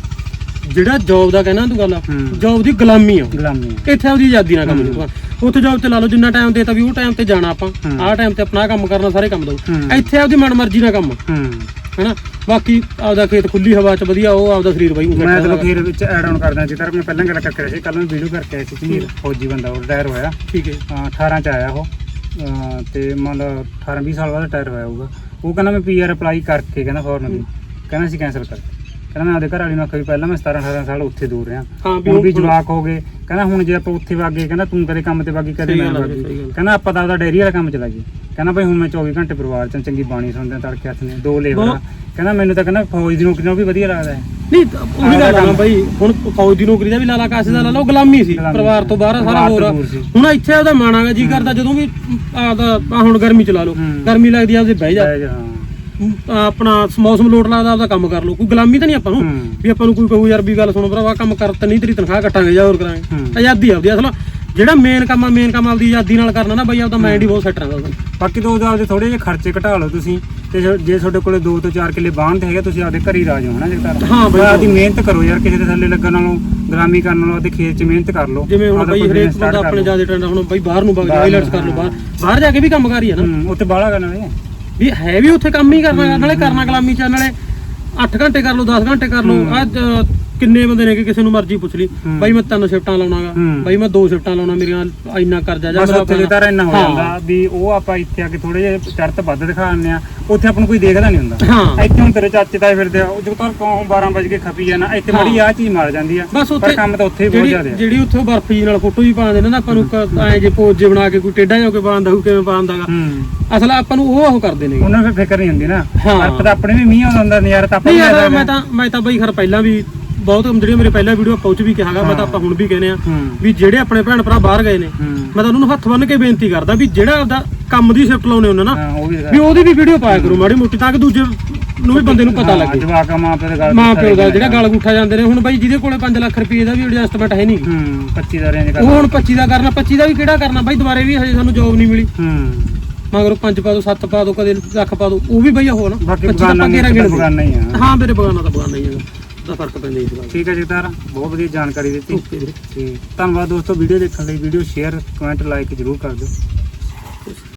ਜਿਹੜਾ ਜੌਬ ਦਾ ਕਹਿਣਾ ਤੂੰ ਗੱਲ ਹੂੰ। ਜੌਬ ਦੀ ਗੁਲਾਮੀ ਆ। ਗੁਲਾਮੀ। ਇੱਥੇ ਆਪਦੀ ਆਜ਼ਾਦੀ ਨਾਲ ਕੰਮ ਹੂੰ। ਨਹੀਂ ਉੱਥੇ ਜੌਬ ਤੇ ਲਾ ਲਓ ਜਿੰਨਾ ਟਾਈਮ ਦੇਤਾ ਵੀ ਉਹ ਟਾਈਮ ਤੇ ਜਾਣਾ ਆਪਾਂ। ਆਹ ਟਾਈਮ ਤੇ ਆਪਣਾ ਕੰਮ ਕਰਨਾ ਸਾਰੇ ਕੰਮ ਦੋ। ਇੱਥੇ ਆਪਦੀ ਮਨਮਰਜ਼ੀ ਨਾਲ ਕੰਮ। ਹੈਨਾ? ਬਾਕੀ ਆਪਦਾ ਖੇਤ ਖੁੱਲੀ ਹਵਾ ਚ ਵਧੀਆ ਉਹ ਆਪਦਾ ਸਰੀਰ ਬਾਈ ਮੈਂ ਤੁਹਾਨੂੰ ਫਿਰ ਵਿੱਚ ਐਡ ਆਨ ਕਰਦਾ ਜਿੱਦਾਂ ਮੈਂ ਪਹਿਲਾਂ ਗੱਲ ਕਰਕੇ ਰਿਹਾ ਸੀ ਕੱਲ ਮੈਂ ਵੀਡੀਓ ਕਰਕੇ ਆਇਆ ਸੀ ਝਨੀਰ ਫੌਜੀ ਬੰਦਾ ਉਹ ਰਿਟਾਇਰ ਹੋਇਆ। ਠੀਕ ਹੈ। ਅਹ 18 ਚ ਆਇਆ ਉਹ। ਤੇ ਮੰਨ ਲਓ 18 20 ਸਾਲ ਬਾਅਦ ਰਿਟਾਇਰ ਹੋਇਆ ਹੋਊਗਾ। ਉਹ ਕਹਿੰਦਾ ਮੈਂ ਪੀਆਰ ਅਪਲਾਈ ਕਰਕੇ ਕਹਿੰਦਾ ਫੋਰਨ ਦੀ ਕਹਿੰਦਾ ਸੀ ਕੈਨਸਲ ਕਰ ਕਹਿੰਦਾ ਮੈਂ ਆਪਦੇ ਘਰ ਵਾਲੀ ਨੂੰ ਆਖਿਆ ਵੀ ਪਹਿਲਾਂ ਮੈਂ 17 18 ਸਾਲ ਉੱਥੇ ਦੂਰ ਰਿਹਾ। ਹਾਂ ਵੀ ਹੁਣ ਉਹ ਵੀ ਜਵਾਕ ਹੋ ਗਏ। ਕਹਿੰਦਾ ਹੁਣ ਜੇ ਆਪਾਂ ਉੱਥੇ ਵਾਗੇ ਕਹਿੰਦਾ ਤੂੰ ਕਦੇ ਕੰਮ ਤੇ ਵਾਗੀ ਕਦੇ ਸਹੀ ਮੈਂ ਗੱਲ ਆ, ਵਾਗੀ। ਸਹੀ ਗੱਲ। ਕਹਿੰਦਾ ਆਪਾਂ ਤਾਂ ਆਪਦਾ ਡੈਰੀ ਵਾਲਾ ਕੰਮ ਚਲਾਈਏ ਕਹਿੰਦਾ ਭਾਈ ਹੁਣ ਮੈਂ 24 ਘੰਟੇ ਪਰਿਵਾਰ ਚ ਚੰਗੀ ਬਾਣੀ ਸੁਣਦੇ ਆ, ਤੜਕੇ ਹੱਥ ਨੇ ਦੋ ਲੇਬਰ ਬਹੁਤ- ਕਹਿੰਦਾ ਮੈਨੂੰ ਤਾਂ ਕਹਿੰਦਾ ਫੌਜ ਦੀ ਨੌਕਰੀ ਨਾਲ ਵੀ ਵਧੀਆ ਲੱਗਦਾ ਹੈ। ਨਹੀਂ ਉਹੀ ਗੱਲ ਆ ਨਾ ਬਾਈ ਹੁਣ ਫੌਜ ਦੀ ਨੌਕਰੀ ਦਾ ਵੀ ਲਾਲਾ ਕਾਸੇ ਦਾ ਲਾ ਲਓ ਗੁਲਾਮੀ ਸੀ। ਗੁਲਾਮੀ ਪਰਿਵਾਰ ਤੋਂ ਬਾਹਰ ਆ, ਸਾਰਾ ਪਰਿਵਾਰ ਹੋਰ ਤੋਂ ਆ। ਦੂਰ ਸੀ। ਹੁਣ ਇੱਥੇ ਉਹਦਾ ਮਾਣਾਗਾ ਜੀ ਕਰਦਾ ਜਦੋਂ ਵੀ ਆਦਾ ਆ ਹੁਣ ਗਰਮੀ ਚ ਲਾ ਲਓ। ਹੂੰ। ਗਰਮੀ ਲੱਗਦੀ ਆ ਉਹਦੇ ਬਹਿ ਜਾ। ਬਹਿ ਜਾ, ਹਾਂ। ਆ ਆਪਣਾ ਮੌਸਮ ਲੋਟ ਲੱਗਦਾ ਆਪਦਾ ਕੰਮ ਕਰ ਲਓ। ਕੋਈ ਗੁਲਾਮੀ ਤਾਂ ਨਹੀਂ ਆਪਾਂ ਨੂੰ? ਹੂੰ। ਵੀ ਆਪਾਂ ਨੂੰ ਕੋਈ ਕਹੂ ਯਾਰ ਵੀ ਗੱਲ ਸੁਣੋ ਭਰਾਵਾ ਕੰਮ ਕਰ ਤਾਂ ਨਹੀਂ ਤੇਰੀ ਤਨਖਾਹ ਕੱਟਾਂਗੇ ਜਾਂ ਹੋਰ ਕਰਾਂਗੇ। ਹੂੰ। ਆਜ਼ਾਦੀ ਆਪਦੀ। ਅਸਲ ਜਿਹੜਾ ਮੇਨ ਕੰਮ ਆ ਮੇਨ ਕੰਮ ਆਪਦੀ ਆਜ਼ਾਦੀ ਨਾਲ ਕਰਨਾ ਨਾ ਬਾਈ ਆਪਦਾ ਮਾਈਂਡ ਹੀ ਬਹੁਤ ਸੈੱਟ ਰਹਿੰਦਾ ਬਾਕੀ ਦੋ ਆਪਦੇ ਥੋੜੇ ਜਿਹੇ ਖਰਚੇ ਘਟਾ ਲਓ ਤੁਸੀਂ ਤੇ ਜੋ- ਤੁਹਾਡੇ ਕੋਲੇ 2 ਤੋਂ 4 ਕਿੱਲੇ ਤੇ ਹੈਗੇ ਤੁਸੀਂ ਆਪਦੇ ਘਰ ਹੀ ਰਾਜ ਹੋ ਹਨਾ ਜਗਤਾਰ ਹਾਂ ਬਈ। ਆਪਦੀ ਮਿਹਨਤ ਕਰੋ ਯਾਰ ਕਿਸੇ ਦੇ ਥੱਲੇ ਲੱਗਣ ਨਾਲੋਂ ਗੁਲਾਮੀ ਕਰਨ ਨਾਲੋਂ ਆਪਦੇ ਖੇਤ 'ਚ ਮਿਹਨਤ ਕਰ ਲਓ। ਜਿਵੇਂ ਹੁਣ ਬਾਈ ਹਰੇਕ ਬੰਦਾ ਆਪਣੇ। ਜ਼ਿਆਦਾ ਟ੍ਰੈਂਡ ਹੁਣ ਬਾਈ ਬਾਹਰ ਨੂੰ ਵਗ ਜਾ ਆਈਲੈਟਸ ਕਰ ਲਓ ਬਾਹਰ। ਬਾਹਰ ਜਾ ਕੇ ਵੀ ਕੰਮ ਕਰੀ ਆ ਨਾ। ਹੂੰ ਉੱਥੇ ਬਾਹਲਾ ਕਰਨਾ ਵੇ। ਵੀ ਹੈ ਵੀ ਉੱਥੇ ਕੰਮ ਹੀ ਕਰਨਾ ਨਾਲੇ ਕਰਨਾ ਗੁਲਾਮੀ ਚ ਆ, ਨਾਲੇ 8 ਘੰਟੇ ਕਰ ਲਓ 10 ਘੰਟੇ ਕਰ ਲਓ ਹੂੰ। ਕਿੰਨੇ ਬੰਦੇ ਨੇ ਕਿ ਕਿਸੇ ਨੂੰ ਮਰਜ਼ੀ ਪੁੱਛ ਲਈ। ਬਾਈ ਮੈਂ ਤਿੰਨ ਸ਼ਿਫਟਾਂ ਲਾਉਣਾਗਾ। ਬਾਈ ਮੈਂ ਦੋ ਸ਼ਿਫਟਾਂ ਲਾਉਣਾ ਮੇਰੀਆਂ ਇੰਨਾ ਕਰਜ਼ਾ ਜਾਂ ਬਸ ਉੱਥੇ ਵੀ ਤਾਂ ਇੰਨਾ ਹੋ। ਜਾਂਦਾ ਵੀ ਉਹ ਆਪਾਂ ਇੱਥੇ ਆ ਕੇ ਥੋੜੇ ਜਿਹੇ ਚੜਤ ਵੱਧ ਦਿਖਾ ਦਿੰਦੇ ਆ ਉੱਥੇ ਆਪਾਂ ਨੂੰ ਕੋਈ ਦੇਖਦਾ ਨਹੀਂ ਹੁੰਦਾ। ਇੱਥੇ ਹੁਣ ਤੇਰੇ ਚਾਚੇ ਤਾਏ ਫਿਰਦੇ ਆ ਉਹ ਜਗਤਾਰ ਕੌਂ 12 ਵਜੇ ਕੇ ਖਪੀ ਜਾਣਾ ਇੱਥੇ। ਮੜੀ ਆ ਚੀਜ਼ ਮਾਰ ਜਾਂਦੀ ਆ। ਬਸ ਉੱਥੇ ਕੰਮ ਤਾਂ ਉੱਥੇ ਬਹੁਤ ਜਿਹੜੀ ਜ਼ਿਆਦਾ ਜਿਹੜੀ ਉੱਥੇ ਬਰਫ ਨਾਲ ਫੋਟੋ ਜੀ ਪਾਉਂਦੇ ਨੇ ਨਾ ਆਪਾਂ ਨੂੰ ਐ ਜੇ ਪੋਜ ਜੇ ਬਣਾ ਕੇ ਕੋਈ ਟੇਡਾ ਜਿਹਾ ਕੇ ਪਾਉਂਦਾ ਹੂ ਕਿਵੇਂ ਪਾਉਂਦਾਗਾ ਅਸਲ ਆਪਾਂ ਨੂੰ ਉਹ ਉਹ ਕਰਦੇ ਨੇ। ਉਹਨਾਂ ਨੂੰ ਫਿਕਰ ਨਹੀਂ ਹੁੰਦੀ ਨਾ। ਪਰ ਆਪਣੇ ਵੀ ਮੀਂਹ ਆਉਂਦਾ ਨਜ਼ਾਰਾ ਤਾਂ ਆਪਾਂ ਮੈਂ ਤਾਂ ਮੈਂ ਤਾਂ ਬਈ ਖਰ ਪਹਿਲਾਂ ਵੀ ਬਹੁਤ ਜਿਹੜੀਆਂ ਮੇਰੇ ਪਹਿਲਾਂ ਵੀਡੀਓ ਪਹੁੰਚ ਵੀ ਕਿਹਾਗਾ ਮੈਂ ਤਾਂ ਆਪਾਂ ਹੁਣ ਵੀ ਕਹਿੰਦੇ ਆ ਹੂੰ। ਵੀ ਜਿਹੜੇ ਆਪਣੇ ਭੈਣ ਭਰਾ ਬਾਹਰ ਗਏ ਨੇ ਹੂੰ। ਮੈਂ ਤਾਂ ਉਹਨਾਂ ਨੂੰ ਹੱਥ ਬੰਨ ਕੇ ਬੇਨਤੀ ਕਰਦਾ ਵੀ ਜਿਹੜਾ ਆਪਦਾ ਕੰਮ ਦੀ ਸ਼ਿਫਟ ਲਾਉਨੇ ਉਹਨਾਂ ਨਾ ਹਾਂ ਵੀ ਉਹਦੀ ਵੀ ਵੀਡੀਓ ਪਾਇਆ ਕਰੋ ਮਾੜੀ ਮੋਟੀ ਤਾਂ ਕਿ ਦੂਜੇ ਨੂੰ ਵੀ ਬੰਦੇ ਨੂੰ ਪਤਾ ਹਾਂ, ਲੱਗੇ। ਜਵਾਕਾਂ ਮਾਂ ਪਿਓ ਦੇ ਗੱਲ ਮਾਂ ਪਿਓ ਦਾ ਜਿਹੜਾ ਗਲ ਗੁੱਠਾ ਜਾਂਦੇ ਨੇ ਹੁਣ ਬਾਈ ਜਿਹਦੇ ਕੋਲੇ 5 ਲੱਖ ਰੁਪਏ ਦਾ ਵੀ ਐਡਜਸਟਮੈਂਟ ਹੈ ਨਹੀਂ ਹੂੰ 25 ਦਾ ਰੇਂਜ ਉਹ ਕਰ ਹੁਣ 25 ਦਾ ਕਰਨਾ 25 ਦਾ ਵੀ ਕਿਹੜਾ ਕਰਨਾ? ਬਾਈ ਦੁਬਾਰੇ ਵੀ ਹਜੇ ਸਾਨੂੰ ਜੋਬ ਨਹੀਂ ਮਿਲੀ। ਹੂੰ। ਮਗਰੋਂ 5 ਪਾ ਦੋ 7 ਪਾ ਦੋ ਕਦੇ ਲੱਖ ਪਾ ਦੋ ਉਹ ਵੀ ਬਈ ਉਹ ਨਾ। ਬਾਕੀ 25 ਤਾਂ ਬਗਾਨਾ ਆਪਾਂ ਨਹੀਂ ਗਿਣਦੇ। ਬਗਾਨਾ ਹੀ ਹਾਂ ਮੇਰੇ ਬਗਾਨਾ ਤਾਂ ਬਗਾਨਾ ਹੀ ਹੈਗਾ ਦਾ ਫ਼ਰਕ ਪੈਂਦਾ ਇਸ ਗੱਲ ਠੀਕ ਹੈ ਜਗਤਾਰ ਬਹੁਤ ਵਧੀਆ ਜਾਣਕਾਰੀ ਦਿੱਤੀ। ਓਕੇ ਵੀਰੇ ਤੇ ਧੰਨਵਾਦ ਦੋਸਤੋ ਵੀਡੀਓ ਦੇਖਣ ਲਈ ਵੀਡੀਓ ਸ਼ੇਅਰ ਕਮੈਂਟ ਲਾਈਕ ਜ਼ਰੂਰ ਕਰ ਦਿਓ।